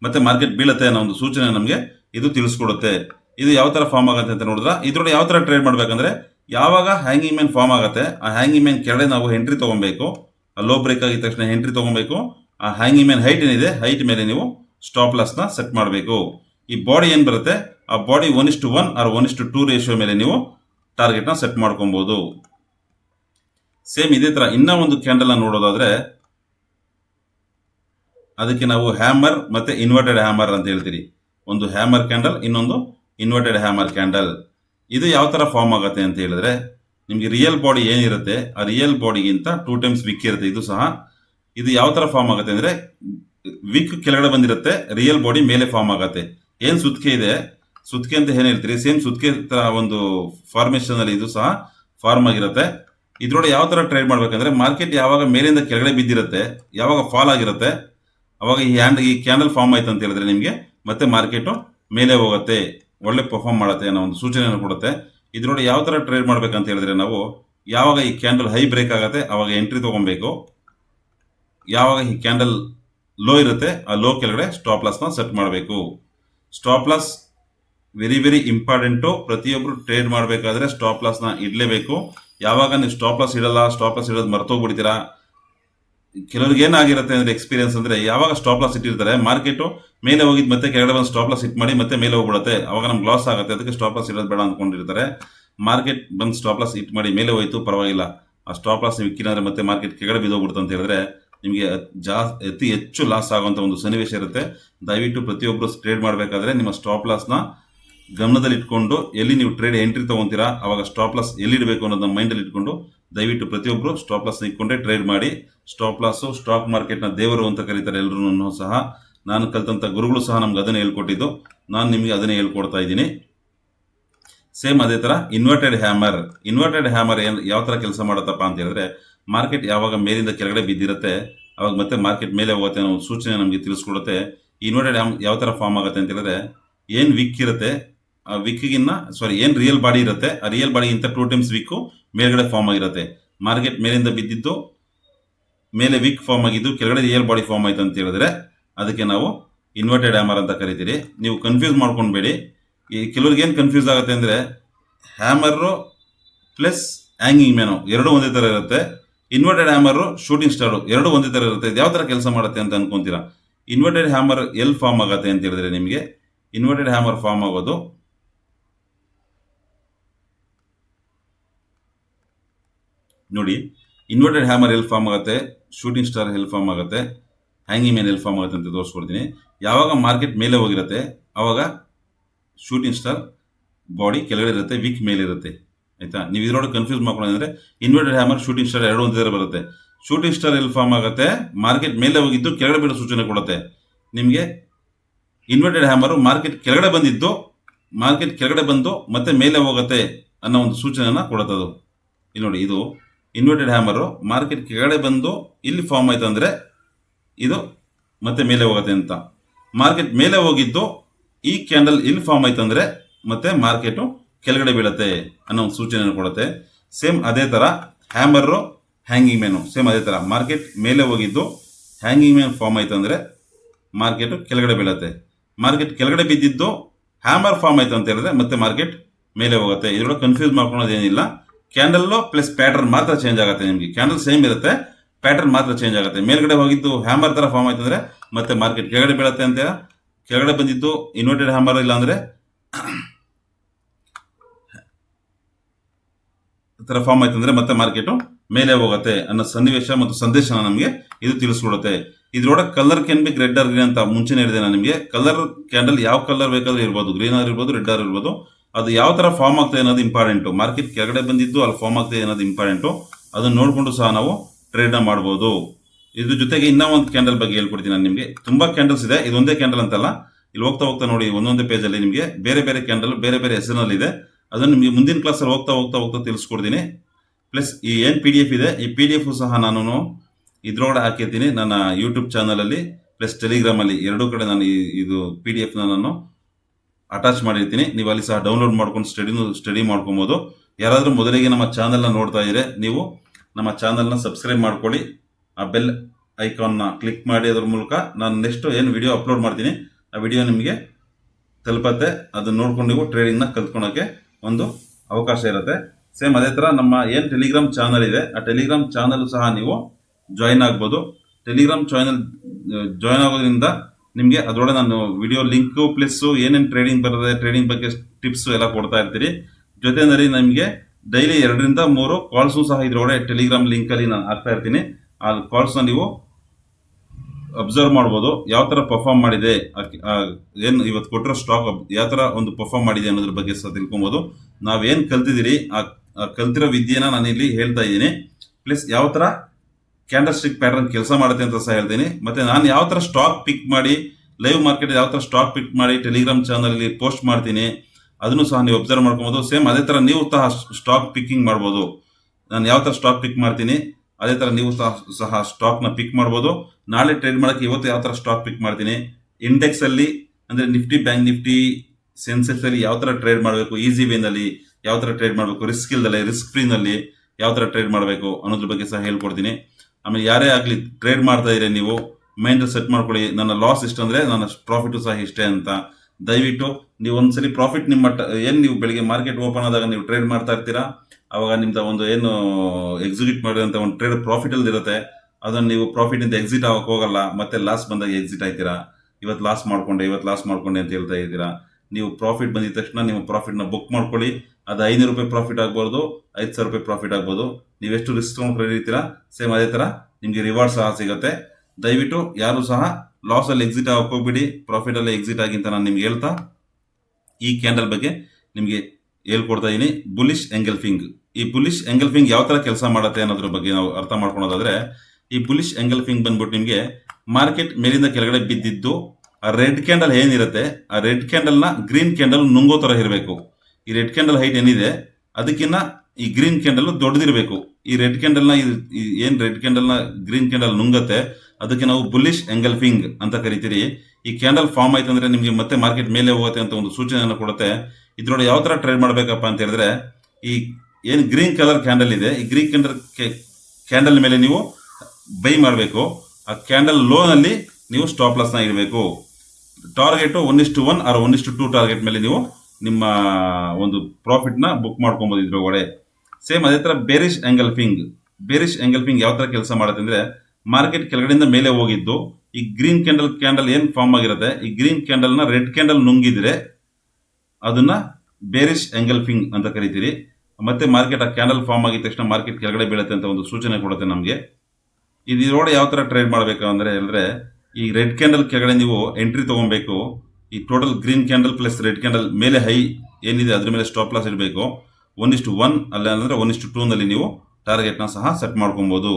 ಮತ್ತೆ ಮಾರ್ಕೆಟ್ ಬೀಳುತ್ತೆ ಅನ್ನೋ ಒಂದು ಸೂಚನೆ ನಮಗೆ ಇದು ತಿಳಿಸ್ಕೊಡುತ್ತೆ. ಇದು ಯಾವ ತರ ಫಾರ್ಮ್ ಆಗುತ್ತೆ ಅಂತ ನೋಡಿದ್ರೆ, ಇದ್ರೊಳಗೆ ಯಾವ ತರ ಟ್ರೇಡ್ ಮಾಡ್ಬೇಕಂದ್ರೆ, ಯಾವಾಗ ಹ್ಯಾಂಗಿಂಗ್ ಮ್ಯಾನ್ ಫಾರ್ಮ್ ಆಗುತ್ತೆ, ಆ ಹ್ಯಾಂಗಿಂಗ್ ಮ್ಯಾನ್ ಕೆಳಗಡೆ ನಾವು ಎಂಟ್ರಿ ತಗೊಬೇಕು, ಆ ಲೋ ಬ್ರೇಕ್ ಆಗಿದ ತಕ್ಷಣ ಎಂಟ್ರಿ ತಗೊಬೇಕು, ಆ ಹ್ಯಾಂಗಿಂಗ್ ಮ್ಯಾನ್ ಹೈಟ್ ಏನಿದೆ ಹೈಟ್ ಮೇಲೆ ನೀವು ಸ್ಟಾಪ್ ಲಾಸ್ನ ಸೆಟ್ ಮಾಡಬೇಕು. ಈ ಬಾಡಿ ಏನು ಬರುತ್ತೆ ಆ body one is to one or one ಇಷ್ಟು ಟೂ ರೇಷಿಯೋ ಮೇಲೆ ನೀವು ಟಾರ್ಗೆಟ್ನ ಸೆಟ್ ಮಾಡ್ಕೊಬಹುದು ಸೇಮ್ ಇದೇ ತರ ಇನ್ನೂ ಒಂದು ಕ್ಯಾಂಡಲ್ ನೋಡೋದಾದ್ರೆ ಅದಕ್ಕೆ ನಾವು ಹ್ಯಾಮರ್ ಮತ್ತೆ ಇನ್ವರ್ಟೆಡ್ ಹ್ಯಾಮರ್ ಅಂತ ಹೇಳ್ತೀರಿ. ಒಂದು ಹ್ಯಾಮರ್ ಕ್ಯಾಂಡಲ್ ಇನ್ನೊಂದು ಇನ್ವರ್ಟೆಡ್ ಹ್ಯಾಮರ್ ಕ್ಯಾಂಡಲ್ ಇದು ಯಾವ ತರ ಫಾರ್ಮ್ ಆಗುತ್ತೆ ಅಂತ ಹೇಳಿದ್ರೆ ನಿಮಗೆ ರಿಯಲ್ ಬಾಡಿ ಏನಿರುತ್ತೆ, ಆ ರಿಯಲ್ ಬಾಡಿಗಿಂತ ಟೂ ಟೈಮ್ಸ್ ವಿಕ್ ಇರುತ್ತೆ, ಇದು ಸಹ. ಇದು ಯಾವ ತರ ಫಾರ್ಮ್ ಆಗುತ್ತೆ ಅಂದ್ರೆ ವಿಕ್ ಕೆಳಗಡೆ ಬಂದಿರುತ್ತೆ ರಿಯಲ್ ಬಾಡಿ ಮೇಲೆ ಫಾರ್ಮ್ ಆಗುತ್ತೆ. ಏನು ಸುತ್ತಿಗೆ ಇದೆ? ಸುತ್ಕೆ ಅಂತ ಏನ್ ಹೇಳ್ತೀರಿ? ಸೇಮ್ ಸುತ್ತಿಗೆ ತರ ಒಂದು ಫಾರ್ಮೇಶನ್ ಅಲ್ಲಿ ಇದು ಸಹ ಫಾರ್ಮ್ ಆಗಿರುತ್ತೆ. ಇದ್ರೊಳಗೆ ಯಾವ ತರ ಟ್ರೇಡ್ ಮಾಡ್ಬೇಕಂದ್ರೆ ಮಾರ್ಕೆಟ್ ಯಾವಾಗ ಮೇಲಿಂದ ಕೆಳಗಡೆ ಬಿದ್ದಿರುತ್ತೆ, ಯಾವಾಗ ಫಾಲ್ ಆಗಿರುತ್ತೆ, ಅವಾಗ ಈ ಹ್ಯಾಂಡ್ ಈ ಕ್ಯಾಂಡಲ್ ಫಾರ್ಮ್ ಆಯ್ತು ಅಂತ ಹೇಳಿದ್ರೆ ನಿಮಗೆ ಮತ್ತೆ ಮಾರ್ಕೆಟ್ ಮೇಲೆ ಹೋಗುತ್ತೆ, ಒಳ್ಳೆ ಪರ್ಫಾರ್ಮ್ ಮಾಡುತ್ತೆ ಅನ್ನೋ ಒಂದು ಸೂಚನೆಯನ್ನು ಕೊಡುತ್ತೆ. ಇದ್ರೊಳಗೆ ಯಾವ ತರ ಟ್ರೇಡ್ ಮಾಡ್ಬೇಕಂತ ಹೇಳಿದ್ರೆ ನಾವು ಯಾವಾಗ ಈ ಕ್ಯಾಂಡಲ್ ಹೈ ಬ್ರೇಕ್ ಆಗುತ್ತೆ, ಅವಾಗ ಎಂಟ್ರಿ ತಗೊಬೇಕು. ಯಾವಾಗ ಈ ಕ್ಯಾಂಡಲ್ ಲೋ ಇರುತ್ತೆ, ಆ ಲೋ ಕೆಳಗಡೆ ಸ್ಟಾಪ್ ಲಾಸ್ನ ಸೆಟ್ ಮಾಡಬೇಕು. Stop loss very very important ಪ್ರತಿಯೊಬ್ಬರು ಟ್ರೇಡ್ ಮಾಡಬೇಕಾದ್ರೆ ಸ್ಟಾಪ್ ಲಾಸ್ನ ಇಡಲೇಬೇಕು. ಯಾವಾಗ ನೀವು ಸ್ಟಾಪ್ ಲಾಸ್ ಇಡಲ್ಲ ಸ್ಟಾಪ್ ಲಾಸ್ ಇಡೋದು ಮರ್ತೋಗ್ಬಿಡ್ತೀರಾ? ಕೆಲವ್ರಿಗೆ ಏನಾಗಿರುತ್ತೆ ಅಂದ್ರೆ ಎಕ್ಸ್ಪೀರಿಯನ್ಸ್ ಅಂದ್ರೆ ಯಾವಾಗ ಸ್ಟಾಪ್ ಲಾಸ್ ಇಟ್ಟಿರ್ತಾರೆ ಮಾರ್ಕೆಟ್ ಮೇಲೆ ಹೋಗಿದ್ದು ಮತ್ತೆ ಕೆಳಗಡೆ ಬಂದು ಸ್ಟಾಪ್ ಲಾಸ್ ಇಟ್ ಮಾಡಿ ಮತ್ತೆ ಮೇಲೆ ಹೋಗ್ಬಿಡುತ್ತೆ. ಅವಾಗ ನಮ್ಗೆ ಲಾಸ್ ಆಗುತ್ತೆ, ಅದಕ್ಕೆ ಸ್ಟಾಪ್ ಲಾಸ್ ಇಡೋದು ಬೇಡ ಅಂದ್ಕೊಂಡಿರ್ತಾರೆ ಮಾರ್ಕೆಟ್ ಬಂದು ಸ್ಟಾಪ್ ಲಾಸ್ ಇಟ್ ಮಾಡಿ ಮೇಲೆ ಹೋಯ್ತು, ಪರವಾಗಿಲ್ಲ. ಆ ಸ್ಟಾಪ್ ಲಾಸ್ ನೀವು ಇಕ್ಕಿನಂದ್ರೆ ಮತ್ತೆ ಮಾರ್ಕೆಟ್ ಕೆಳಗಡೆ ಬಿದ್ದೋಗ್ಬಿಡುತ್ತೆ ಅಂತ ಹೇಳಿದ್ರೆ ನಿಮಗೆ ಜಾಸ್ತಿ ಅತಿ ಹೆಚ್ಚು ಲಾಸ್ ಆಗುವಂತ ಒಂದು ಸನ್ನಿವೇಶ ಇರುತ್ತೆ. ದಯವಿಟ್ಟು ಪ್ರತಿಯೊಬ್ಬರು ಟ್ರೇಡ್ ಮಾಡಬೇಕಾದ್ರೆ ನಿಮ್ಮ ಸ್ಟಾಪ್ ಲಾಸ್ನ ಗಮನದಲ್ಲಿ ಇಟ್ಕೊಂಡು ಎಲ್ಲಿ ನೀವು ಟ್ರೇಡ್ ಎಂಟ್ರಿ ತಗೊಂತೀರಾ, ಅವಾಗ ಸ್ಟಾಪ್ ಲಾಸ್ ಎಲ್ಲಿ ಇಡಬೇಕು ಅನ್ನೋದನ್ನ ಮೈಂಡಲ್ಲಿ ಇಟ್ಕೊಂಡು ದಯವಿಟ್ಟು ಪ್ರತಿಯೊಬ್ಬರು ಸ್ಟಾಪ್ ಲಾಸ್ ಇಟ್ಕೊಂಡೇ ಟ್ರೇಡ್ ಮಾಡಿ ಸ್ಟಾಪ್ ಲಾಸು ಸ್ಟಾಕ್ ಮಾರ್ಕೆಟ್ನ ದೇವರು ಅಂತ ಕರೀತಾರೆ ಎಲ್ಲರೂ ಸಹ. ನಾನು ಕಲಿತಂಥ ಗುರುಗಳು ಸಹ ನಮ್ಗೆ ಅದನ್ನೇ ಹೇಳ್ಕೊಟ್ಟಿದ್ದು. ನಾನು ನಿಮಗೆ ಅದನ್ನೇ ಹೇಳ್ಕೊಡ್ತಾ ಇದ್ದೀನಿ. ಸೇಮ್ ಅದೇ ತರ ಇನ್ವರ್ಟೆಡ್ ಹ್ಯಾಮರ್ ಇನ್ವರ್ಟೆಡ್ ಹ್ಯಾಮರ್ ಏನು, ಯಾವ ತರ ಕೆಲಸ ಮಾಡುತ್ತಪ್ಪ ಅಂತ ಹೇಳಿದ್ರೆ ಮಾರ್ಕೆಟ್ ಯಾವಾಗ ಮೇಲಿಂದ ಕೆಳಗಡೆ ಬಿದ್ದಿರುತ್ತೆ, ಅವಾಗ ಮತ್ತೆ ಮಾರ್ಕೆಟ್ ಮೇಲೆ ಹೋಗುತ್ತೆ ಅನ್ನೋ ಸೂಚನೆ ನಮಗೆ ತಿಳಿಸ್ಕೊಡುತ್ತೆ. ಇನ್ವರ್ಟೆಡ್ ಯಾವ ತರ ಫಾರ್ಮ್ ಆಗುತ್ತೆ ಅಂತ ಹೇಳಿದ್ರೆ, ಏನ್ ವಿಕ್ ಇರುತ್ತೆ ಆ ವಿಕ್ಗಿನ್ನ ಸಾರಿ ಏನ್ ರಿಯಲ್ ಬಾಡಿ ಇರುತ್ತೆ, ಆ ರಿಯಲ್ ಬಾಡಿಗಿಂತ ಟೂ ಟೈಮ್ಸ್ ವಿಕ್ ಮೇಲ್ಗಡೆ ಫಾರ್ಮ್ ಆಗಿರುತ್ತೆ. ಮಾರ್ಕೆಟ್ ಮೇಲಿಂದ ಬಿದ್ದಿದ್ದು, ಮೇಲೆ ವಿಕ್ ಫಾರ್ಮ್ ಆಗಿದ್ದು, ಕೆಳಗಡೆ ರಿಯಲ್ ಬಾಡಿ ಫಾರ್ಮ್ ಆಯ್ತು ಅಂತ ಹೇಳಿದ್ರೆ, ಅದಕ್ಕೆ ನಾವು ಇನ್ವರ್ಟೆಡ್ ಹ್ಯಾಮರ್ ಅಂತ ಕರಿತೀರಿ. ನೀವು ಕನ್ಫ್ಯೂಸ್ ಮಾಡ್ಕೊಂಡ್ಬೇಡಿ. ಈ ಕೆಲವ್ರಿಗೆ ಏನು ಕನ್ಫ್ಯೂಸ್ ಆಗುತ್ತೆ ಅಂದ್ರೆ ಹ್ಯಾಮರು ಪ್ಲಸ್ ಹ್ಯಾಂಗಿಂಗ್ ಮ್ಯಾನು ಎರಡೂ ಒಂದೇ ಥರ ಇರುತ್ತೆ. ಇನ್ವರ್ಟೆಡ್ ಹ್ಯಾಮರ್ ಶೂಟಿಂಗ್ ಸ್ಟಾರ್ ಎರಡು ಒಂದೇ ತರ ಇರುತ್ತೆ. ಯಾವ ತರ ಕೆಲಸ ಮಾಡುತ್ತೆ ಅಂತ ಅನ್ಕೊಂತೀರಾ? ಇನ್ವರ್ಟೆಡ್ ಹ್ಯಾಮರ್ ಎಲ್ಲಿ ಫಾರ್ಮ್ ಆಗುತ್ತೆ ಅಂತ ಹೇಳಿದ್ರೆ ನಿಮಗೆ ಇನ್ವರ್ಟೆಡ್ ಹ್ಯಾಮರ್ ಫಾರ್ಮ್ ಆಗೋದು ನೋಡಿ ಇನ್ವರ್ಟೆಡ್ ಹ್ಯಾಮರ್ ಎಲ್ ಫಾರ್ಮ್ ಆಗುತ್ತೆ? ಶೂಟಿಂಗ್ ಸ್ಟಾರ್ ಎಲ್ ಫಾರ್ಮ್ ಆಗುತ್ತೆ? ಹ್ಯಾಂಗಿಂಗ್ ಮ್ಯಾನ್ ಎಲ್ ಫಾರ್ಮ್ ಆಗುತ್ತೆ ಅಂತ ತೋರಿಸ್ಕೊಡ್ತೀನಿ. ಯಾವಾಗ ಮಾರ್ಕೆಟ್ ಮೇಲೆ ಹೋಗಿರುತ್ತೆ ಆವಾಗ ಶೂಟಿಂಗ್ ಸ್ಟಾರ್ ಬಾಡಿ ಕೆಳಗಡೆ ಇರುತ್ತೆ ವಿಕ್ ಮೇಲೆ ಇರುತ್ತೆ. ಆಯ್ತಾ? ನೀವು ಇದ್ರೊಳಗೆ ಕನ್ಫ್ಯೂಸ್ ಮಾಡ್ಕೊಳ್ಳೋದಂದ್ರೆ ಇನ್ವರ್ಟೆಡ್ ಹ್ಯಾಮರ್ ಶೂಟಿಂಗ್ ಸ್ಟಾರ್ ಎರಡು ಒಂದೇ ಬರುತ್ತೆ. ಶೂಟಿಂಗ್ ಸ್ಟಾರ್ ಎಲ್ ಫಾರ್ಮ್ ಆಗುತ್ತೆ? ಮಾರ್ಕೆಟ್ ಮೇಲೆ ಹೋಗಿದ್ದು ಕೆಳಗಡೆ ಬಿಡೋ ಸೂಚನೆ ಕೊಡುತ್ತೆ. ನಿಮಗೆ ಇನ್ವರ್ಟೆಡ್ ಹ್ಯಾಮರು ಮಾರ್ಕೆಟ್ ಕೆಳಗಡೆ ಬಂದಿದ್ದು ಮಾರ್ಕೆಟ್ ಕೆಳಗಡೆ ಬಂದು ಮತ್ತೆ ಮೇಲೆ ಹೋಗುತ್ತೆ ಅನ್ನೋ ಒಂದು ಸೂಚನೆಯನ್ನು ಕೊಡುತ್ತೆ ಅದು. ಇಲ್ಲಿ ನೋಡಿ, ಇದು ಇನ್ವರ್ಟೆಡ್ ಹ್ಯಾಮರು ಮಾರ್ಕೆಟ್ ಕೆಳಗಡೆ ಬಂದು ಇಲ್ಲಿ ಫಾರ್ಮ್ ಆಯ್ತು ಅಂದರೆ ಇದು ಮತ್ತೆ ಮೇಲೆ ಹೋಗುತ್ತೆ ಅಂತ. ಮಾರ್ಕೆಟ್ ಮೇಲೆ ಹೋಗಿದ್ದು ಈ ಕ್ಯಾಂಡಲ್ ಇಲ್ಲಿ ಫಾರ್ಮ್ ಆಯ್ತು ಅಂದರೆ ಮತ್ತೆ ಮಾರ್ಕೆಟು ಕೆಳಗಡೆ ಬೀಳುತ್ತೆ ಅನ್ನೋ ಒಂದು ಸೂಚನೆಯನ್ನು ಕೊಡುತ್ತೆ. ಸೇಮ್ ಅದೇ ಥರ ಹ್ಯಾಮರು ಹ್ಯಾಂಗಿಂಗ್ ಮ್ಯಾನು ಸೇಮ್ ಅದೇ ಥರ ಮಾರ್ಕೆಟ್ ಮೇಲೆ ಹೋಗಿದ್ದು ಹ್ಯಾಂಗಿಂಗ್ ಮ್ಯಾನ್ ಫಾರ್ಮ್ ಆಯ್ತು ಅಂದರೆ ಮಾರ್ಕೆಟು ಕೆಳಗಡೆ ಬೀಳುತ್ತೆ. ಮಾರ್ಕೆಟ್ ಕೆಳಗಡೆ ಬಿದ್ದಿದ್ದು ಹ್ಯಾಮರ್ ಫಾರ್ಮ್ ಆಯ್ತು ಅಂತ ಹೇಳಿದ್ರೆ ಮತ್ತೆ ಮಾರ್ಕೆಟ್ ಮೇಲೆ ಹೋಗುತ್ತೆ. ಇದ್ರೊಳಗೆ ಕನ್ಫ್ಯೂಸ್ ಮಾಡ್ಕೊಳ್ಳೋದೇನಿಲ್ಲ. ಕ್ಯಾಂಡಲ್ಲು ಪ್ಲಸ್ ಪ್ಯಾಟರ್ನ್ ಮಾತ್ರ ಚೇಂಜ್ ಆಗುತ್ತೆ ನಿಮಗೆ. ಕ್ಯಾಂಡಲ್ ಸೇಮ್ ಇರುತ್ತೆ ಪ್ಯಾಟರ್ನ್ ಮಾತ್ರ ಚೇಂಜ್ ಆಗುತ್ತೆ. ಮೇಲ್ಗಡೆ ಹೋಗಿದ್ದು ಹ್ಯಾಮರ್ ಥರ ಫಾರ್ಮ್ ಆಯ್ತಂದ್ರೆ ಮತ್ತೆ ಮಾರ್ಕೆಟ್ ಕೆಳಗಡೆ ಬೀಳುತ್ತೆ ಅಂತ ಕೆಳಗಡೆ ಬಂದಿದ್ದು ಇನ್ವರ್ಟೆಡ್ ಹ್ಯಾಮರ್ ಇಲ್ಲ ಅಂದ್ರೆ ತರ ಫಾರ್ಮ್ ಆಯ್ತು ಅಂದ್ರೆ ಮತ್ತೆ ಮಾರ್ಕೆಟು ಮೇಲೆ ಹೋಗುತ್ತೆ ಅನ್ನೋ ಸನ್ನಿವೇಶ ಮತ್ತು ಸಂದೇಶನ ನಮಗೆ ಇದು ತಿಳಿಸ್ಕೊಡುತ್ತೆ. ಇದ್ರೊಳಗೆ colour can be red or green ಅಂತ ಮುಂಚೆನೇ ಹೇಳಿದೆ ನಾನು ನಿಮಗೆ. ಕಲರ್ ಕ್ಯಾಂಡಲ್ ಯಾವ ಕಲರ್ ಬೇಕಾದ್ರೂ ಇರ್ಬೋದು ಗ್ರೀನ್ ಆರ್ ಇರ್ಬೋದು ರೆಡ್ ಆರ್ ಇರ್ಬೋದು. ಅದು ಯಾವ ತರ ಫಾರ್ಮ್ ಆಗ್ತದೆ ಅನ್ನೋದು ಇಂಪಾರ್ಟೆಂಟು ಮಾರ್ಕೆಟ್ ಕೆಳಗಡೆ ಬಂದಿದ್ದು ಅಲ್ಲಿ ಫಾರ್ಮ್ ಆಗ್ತದೆ ಅನ್ನೋದು ಇಂಪಾರ್ಟೆಂಟು ಅದನ್ನ ನೋಡಿಕೊಂಡು ಸಹ ನಾವು ಟ್ರೇಡ್ನ ಮಾಡ್ಬೋದು. ಇದ್ರ ಜೊತೆಗೆ ಇನ್ನೂ ಒಂದು ಕ್ಯಾಂಡಲ್ ಬಗ್ಗೆ ಹೇಳ್ಕೊಡ್ತೀನಿ ನಾನು ನಿಮಗೆ. ತುಂಬಾ ಕ್ಯಾಂಡಲ್ಸ್ ಇದೆ. ಇದೊಂದೇ ಕ್ಯಾಂಡಲ್ ಅಂತಲ್ಲ. ಇಲ್ಲಿ ಹೋಗ್ತಾ ಹೋಗ್ತಾ ನೋಡಿ, ಒಂದೊಂದೇ ಪೇಜಲ್ಲಿ ನಿಮಗೆ ಬೇರೆ ಬೇರೆ ಕ್ಯಾಂಡಲ್ ಬೇರೆ ಬೇರೆ ಹೆಸರಿನಲ್ಲಿ ಇದೆ. ಅದನ್ನು ನಿಮಗೆ ಮುಂದಿನ ಕ್ಲಾಸಲ್ಲಿ ಹೋಗ್ತಾ ಹೋಗ್ತಾ ಹೋಗ್ತಾ ತಿಳಿಸ್ಕೊಡ್ತೀನಿ. ಪ್ಲಸ್ ಈ ಏನು ಪಿ ಡಿ ಎಫ್ ಇದೆ, ಈ ಪಿ ಡಿ ಎಫ್ ಸಹ ನಾನು ಇದ್ರೊಳಗಡೆ ಹಾಕಿರ್ತೀನಿ. ನನ್ನ ಯೂಟ್ಯೂಬ್ ಚಾನಲಲ್ಲಿ ಪ್ಲಸ್ ಟೆಲಿಗ್ರಾಮಲ್ಲಿ ಎರಡೂ ಕಡೆ ನಾನು ಇದು ಪಿ ಡಿ ಎಫ್ನ ನಾನು ಅಟ್ಯಾಚ್ ಮಾಡಿರ್ತೀನಿ. ನೀವು ಅಲ್ಲಿ ಸಹ ಡೌನ್ಲೋಡ್ ಮಾಡ್ಕೊಂಡು ಸ್ಟಡಿನೂ ಸ್ಟಡಿ ಮಾಡ್ಕೊಬೋದು. ಯಾರಾದರೂ ಮೊದಲಿಗೆ ನಮ್ಮ ಚಾನಲ್ನ ನೋಡ್ತಾ ಇದ್ರೆ ನೀವು ನಮ್ಮ ಚಾನಲ್ನ ಸಬ್ಸ್ಕ್ರೈಬ್ ಮಾಡ್ಕೊಳ್ಳಿ. ಆ ಬೆಲ್ ಐಕಾನ್ನ ಕ್ಲಿಕ್ ಮಾಡಿ ಅದ್ರ ಮೂಲಕ ನಾನು ನೆಕ್ಸ್ಟ್ ಏನು ವಿಡಿಯೋ ಅಪ್ಲೋಡ್ ಮಾಡ್ತೀನಿ, ಆ ವಿಡಿಯೋ ನಿಮಗೆ ತಲುಪತ್ತೆ. ಅದನ್ನು ನೋಡ್ಕೊಂಡು ನೀವು ಟ್ರೇಡಿಂಗ್ನ ಕಲ್ತ್ಕೊಳಕ್ಕೆ ಒಂದು ಅವಕಾಶ ಇರುತ್ತೆ. ಸೇಮ್ ಅದೇ ಥರ ನಮ್ಮ ಏನು ಟೆಲಿಗ್ರಾಮ್ ಚಾನಲ್ ಇದೆ, ಆ ಟೆಲಿಗ್ರಾಮ್ ಚಾನಲ್ ಸಹ ನೀವು ಜಾಯಿನ್ ಆಗ್ಬೋದು. ಟೆಲಿಗ್ರಾಮ್ ಚಾನಲ್ ಜಾಯಿನ್ ಆಗೋದ್ರಿಂದ ನಿಮಗೆ ಅದರೊಳಗೆ ನಾನು ವಿಡಿಯೋ ಲಿಂಕು ಪ್ಲಸ್ಸು ಏನೇನು ಟ್ರೇಡಿಂಗ್ ಬರ್ತದೆ ಟ್ರೇಡಿಂಗ್ ಬಗ್ಗೆ ಟಿಪ್ಸು ಎಲ್ಲ ಕೊಡ್ತಾ ಇರ್ತೀರಿ ಜೊತೆಯಲ್ಲಿ ನಿಮಗೆ ಡೈಲಿ ಎರಡರಿಂದ ಮೂರು ಕಾಲ್ಸು ಸಹ ಇದರೊಳಗೆ ಟೆಲಿಗ್ರಾಮ್ ಲಿಂಕಲ್ಲಿ ನಾನು ಹಾಕ್ತಾ ಇರ್ತೀನಿ. ಆ ಕಾಲ್ಸ್ನ ನೀವು ಅಬ್ಸರ್ವ್ ಮಾಡ್ಬೋದು. ಯಾವ ಥರ ಪರ್ಫಾರ್ಮ್ ಮಾಡಿದೆ ಏನು ಇವತ್ತು ಕೊಟ್ಟಿರೋ ಸ್ಟಾಕ್ ಯಾವ ಥರ ಒಂದು ಪರ್ಫಾರ್ಮ್ ಮಾಡಿದೆ ಅನ್ನೋದ್ರ ಬಗ್ಗೆ ಸಹ ತಿಳ್ಕೊಬೋದು. ನಾವೇನು ಕಲ್ತಿದ್ದೀರಿ, ಆ ಆ, ಕಲ್ತಿರೋ ವಿದ್ಯೆನ ನಾನು ಇಲ್ಲಿ ಹೇಳ್ತಾ ಇದ್ದೀನಿ. ಪ್ಲಸ್ ಯಾವ ಥರ ಕ್ಯಾಂಡಲ್ ಸ್ಟಿಕ್ ಪ್ಯಾಟರ್ನ್ ಕೆಲಸ ಮಾಡುತ್ತೆ ಅಂತ ಸಹ ಹೇಳ್ತೀನಿ. ಮತ್ತೆ ನಾನು ಯಾವ ಥರ ಸ್ಟಾಕ್ ಪಿಕ್ ಮಾಡಿ ಲೈವ್ ಮಾರ್ಕೆಟ್ ಯಾವ ಥರ ಸ್ಟಾಕ್ ಪಿಕ್ ಮಾಡಿ ಟೆಲಿಗ್ರಾಮ್ ಚಾನಲಲ್ಲಿ ಪೋಸ್ಟ್ ಮಾಡ್ತೀನಿ, ಅದನ್ನು ಸಹ ನೀವು ಅಬ್ಸರ್ವ್ ಮಾಡ್ಕೊಬೋದು. ಸೇಮ್ ಅದೇ ಥರ ನೀವು ಸಹ ಸ್ಟಾಕ್ ಪಿಕ್ಕಿಂಗ್ ಮಾಡ್ಬೋದು. ನಾನು ಯಾವ ಥರ ಸ್ಟಾಕ್ ಪಿಕ್ ಮಾಡ್ತೀನಿ, ಅದೇ ಥರ ನೀವು ಸಹ ಸಹ ಸ್ಟಾಕ್ನ ಪಿಕ್ ಮಾಡ್ಬೋದು. ನಾಳೆ ಟ್ರೇಡ್ ಮಾಡೋಕ್ಕೆ ಇವತ್ತು ಯಾವ ಥರ ಸ್ಟಾಕ್ ಪಿಕ್ ಮಾಡ್ತೀನಿ ಇಂಡೆಕ್ಸ್ ಅಲ್ಲಿ, ಅಂದರೆ ನಿಫ್ಟಿ ಬ್ಯಾಂಕ್ ನಿಫ್ಟಿ ಸೆನ್ಸೆಕ್ಸ್ ಅಲ್ಲಿ ಯಾವ ಥರ ಟ್ರೇಡ್ ಮಾಡಬೇಕು ಈಸಿ ವೇನಲ್ಲಿ ಯಾವ ಥರ ಟ್ರೇಡ್ ಮಾಡಬೇಕು ರಿಸ್ಕ್ ಇಲ್ದಲೆ ರಿಸ್ಕ್ ಫ್ರೀನಲ್ಲಿ ಯಾವ ಥರ ಟ್ರೇಡ್ ಮಾಡಬೇಕು ಅನ್ನೋದ್ರ ಬಗ್ಗೆ ಸಹ ಹೇಳ್ಕೊಡ್ತೀನಿ. ಆಮೇಲೆ ಯಾರೇ ಆಗಲಿ ಟ್ರೇಡ್ ಮಾಡ್ತಾ ಇದ್ರೆ ನೀವು ಮೈಂಡ್ ಸೆಟ್ ಮಾಡ್ಕೊಳ್ಳಿ, ನನ್ನ ಲಾಸ್ ಇಷ್ಟು ಅಂದರೆ ನನ್ನ ಪ್ರಾಫಿಟು ಸಹ ಇಷ್ಟೇ ಅಂತ. ದಯವಿಟ್ಟು ನೀವು ಒಂದ್ಸರಿ ಪ್ರಾಫಿಟ್ ನಿಮ್ಮ ಏನು ನೀವು ಬೆಳಿಗ್ಗೆ ಮಾರ್ಕೆಟ್ ಓಪನ್ ಆದಾಗ ನೀವು ಟ್ರೇಡ್ ಮಾಡ್ತಾ ಇರ್ತೀರಾ? ಅವಾಗ ನಿಮ್ದು ಒಂದು ಏನು ಎಕ್ಸಿಕ್ಯೂಟ್ ಮಾಡಿದಂಥ ಒಂದು ಟ್ರೇಡ್ ಪ್ರಾಫಿಟ್ ಇರುತ್ತೆ. ಅದನ್ನು ನೀವು ಪ್ರಾಫಿಟ್ ಇಂದ ಎಕ್ಸಿಟ್ ಆಗೋಕೆ ಹೋಗಲ್ಲ, ಮತ್ತೆ ಲಾಸ್ ಬಂದಾಗ ಎಕ್ಸಿಟ್ ಆಯ್ತೀರಾ? ಇವತ್ತು ಲಾಸ್ ಮಾಡ್ಕೊಂಡೆ ಇವತ್ತು ಲಾಸ್ ಮಾಡ್ಕೊಂಡೆ ಅಂತ ಹೇಳ್ತಾ ಇದ್ದೀರಾ? ನೀವು ಪ್ರಾಫಿಟ್ ಬಂದಿದ ತಕ್ಷಣ ನೀವು ಪ್ರಾಫಿಟ್ನ ಬುಕ್ ಮಾಡ್ಕೊಳ್ಳಿ. ಅದು ಐನೂರು ರೂಪಾಯಿ ಪ್ರಾಫಿಟ್ ಆಗ್ಬಾರ್ದು ಐದು ಸಾವಿರ ರೂಪಾಯಿ ಪ್ರಾಫಿಟ್ ಆಗ್ಬೋದು. ನೀವೆಷ್ಟು ರಿಸ್ಕ್ ತೊಗೊಂಡು ಸೇಮ್ ಅದೇ ಥರ ನಿಮಗೆ ರಿವಾರ್ಡ್ ಸಹ ಸಿಗುತ್ತೆ. ದಯವಿಟ್ಟು ಯಾರು ಸಹ ಲಾಸಲ್ಲಿ ಎಕ್ಸಿಟ್ ಆಗಕ್ಕೆ ಹೋಗ್ಬಿಡಿ ಪ್ರಾಫಿಟಲ್ಲಿ ಎಕ್ಸಿಟ್ ಆಗಿ ಅಂತ ನಾನು ನಿಮ್ಗೆ ಹೇಳ್ತಾ ಈ ಕ್ಯಾಂಡಲ್ ಬಗ್ಗೆ ನಿಮಗೆ ಹೇಳ್ಕೊಡ್ತಾ ಇದ್ದೀನಿ ಬುಲಿಶ್ ಎಂಗಲ್ಫಿಂಗ್ ಈ ಬುಲಿಶ್ ಎಂಗಲ್ಫಿಂಗ್ ಯಾವ ಥರ ಕೆಲಸ ಮಾಡುತ್ತೆ ಅನ್ನೋದ್ರ ಬಗ್ಗೆ ನಾವು ಅರ್ಥ ಮಾಡ್ಕೊಳೋದಾದ್ರೆ, ಈ ಬುಲಿಶ್ ಎಂಗಲ್ಫಿಂಗ್ ಬಂದ್ಬಿಟ್ಟು ನಿಮಗೆ ಮಾರ್ಕೆಟ್ ಮೇಲಿಂದ ಕೆಳಗಡೆ ಬಿದ್ದಿದ್ದು, ಆ ರೆಡ್ ಕ್ಯಾಂಡಲ್ ಏನಿರುತ್ತೆ, ಆ ರೆಡ್ ಕ್ಯಾಂಡಲ್ನ ಗ್ರೀನ್ ಕ್ಯಾಂಡಲ್ ನುಂಗೋ ಥರ ಇರಬೇಕು. ಈ ರೆಡ್ ಕ್ಯಾಂಡಲ್ ಹೈಟ್ ಏನಿದೆ ಅದಕ್ಕಿಂತ ಈ ಗ್ರೀನ್ ಕ್ಯಾಂಡಲ್ ದೊಡ್ಡದಿರಬೇಕು. ಈ ರೆಡ್ ಕ್ಯಾಂಡಲ್ನ ಏನು ರೆಡ್ ಕ್ಯಾಂಡಲ್ನ ಗ್ರೀನ್ ಕ್ಯಾಂಡಲ್ ನುಂಗತ್ತೆ, ಅದಕ್ಕೆ ನಾವು ಬುಲಿಶ್ ಎಂಗಲ್ಫಿಂಗ್ ಅಂತ ಕರಿತೀರಿ. ಈ ಕ್ಯಾಂಡಲ್ ಫಾರ್ಮ್ ಆಯ್ತು ಅಂದ್ರೆ ನಿಮಗೆ ಮತ್ತೆ ಮಾರ್ಕೆಟ್ ಮೇಲೆ ಹೋಗುತ್ತೆ ಅಂತ ಒಂದು ಸೂಚನೆಯನ್ನು ಕೊಡುತ್ತೆ. ಇದ್ರೊಳಗೆ ಯಾವ ಥರ ಟ್ರೇಡ್ ಮಾಡಬೇಕಪ್ಪ ಅಂತ ಹೇಳಿದ್ರೆ, ಈ ಏನು ಗ್ರೀನ್ ಕಲರ್ ಕ್ಯಾಂಡಲ್ ಇದೆ, ಈ ಗ್ರೀನ್ ಕ್ಯಾಂಡಲ್ ಕ್ಯಾಂಡಲ್ ಮೇಲೆ ನೀವು ಬೈ ಮಾಡಬೇಕು. ಆ ಕ್ಯಾಂಡಲ್ ಲೋನಲ್ಲಿ ನೀವು ಸ್ಟಾಪ್ ಲಾಸ್ನ ಇಡಬೇಕು. ಟಾರ್ಗೆಟ್ ಒನ್ ಇಷ್ಟು ಒನ್ ಆರ್ ಒನ್ ಇಷ್ಟು ಟೂ ಟಾರ್ಗೆಟ್ ಮೇಲೆ ನೀವು ನಿಮ್ಮ ಒಂದು ಪ್ರಾಫಿಟ್ನ ಬುಕ್ ಮಾಡ್ಕೊಬೋದು ಇದ್ರೊಳಗಡೆ ಸೇಮ್ ಅದೇ ಥರ ಬೇರಿಶ್ ಎಂಗಲ್ಫಿಂಗ್ ಬೇರಿಶ್ ಎಂಗಲ್ಫಿಂಗ್ ಯಾವ ತರ ಕೆಲಸ ಮಾಡುತ್ತೆ ಅಂದ್ರೆ ಮಾರ್ಕೆಟ್ ಕೆಳಗಡೆಯಿಂದ ಮೇಲೆ ಹೋಗಿದ್ದು, ಈ ಗ್ರೀನ್ ಕ್ಯಾಂಡಲ್ ಕ್ಯಾಂಡಲ್ ಏನ್ ಫಾರ್ಮ್ ಆಗಿರುತ್ತೆ, ಈ ಗ್ರೀನ್ ಕ್ಯಾಂಡಲ್ನ ರೆಡ್ ಕ್ಯಾಂಡಲ್ ನುಂಗಿದ್ರೆ ಅದನ್ನ ಬೇರಿಶ್ ಎಂಗಲ್ಫಿಂಗ್ ಅಂತ ಕರಿತೀರಿ. ಮತ್ತೆ ಮಾರ್ಕೆಟ್ ಆ ಕ್ಯಾಂಡಲ್ ಫಾರ್ಮ್ ಆಗಿದ ತಕ್ಷಣ ಮಾರ್ಕೆಟ್ ಕೆಳಗಡೆ ಬೀಳುತ್ತೆ ಅಂತ ಒಂದು ಸೂಚನೆ ಕೊಡುತ್ತೆ ನಮಗೆ. ಇದ್ರೊಳಗೆ ಯಾವ ತರ ಟ್ರೇಡ್ ಮಾಡಬೇಕು ಅಂದ್ರೆ ಹೇಳಿದ್ರೆ ಈ ರೆಡ್ ಕ್ಯಾಂಡಲ್ ಕೆಳಗಡೆ ನೀವು ಎಂಟ್ರಿ ತಗೊಬೇಕು ಈ total green candle plus red candle ಮೇಲೆ ಹೈ ಏನಿದೆ, ಅದ್ರ ಮೇಲೆ ಸ್ಟಾಪ್ ಲಾಸ್ ಇರಬೇಕು ಒನ್ ಇಷ್ಟು ಒನ್ ಅಲ್ಲ ಅಂದ್ರೆ ಒನ್ ಇಷ್ಟು ಟೂ ನಲ್ಲಿ ನೀವು ಟಾರ್ಗೆಟ್ನ ಸಹ ಸೆಟ್ ಮಾಡ್ಕೊಬಹುದು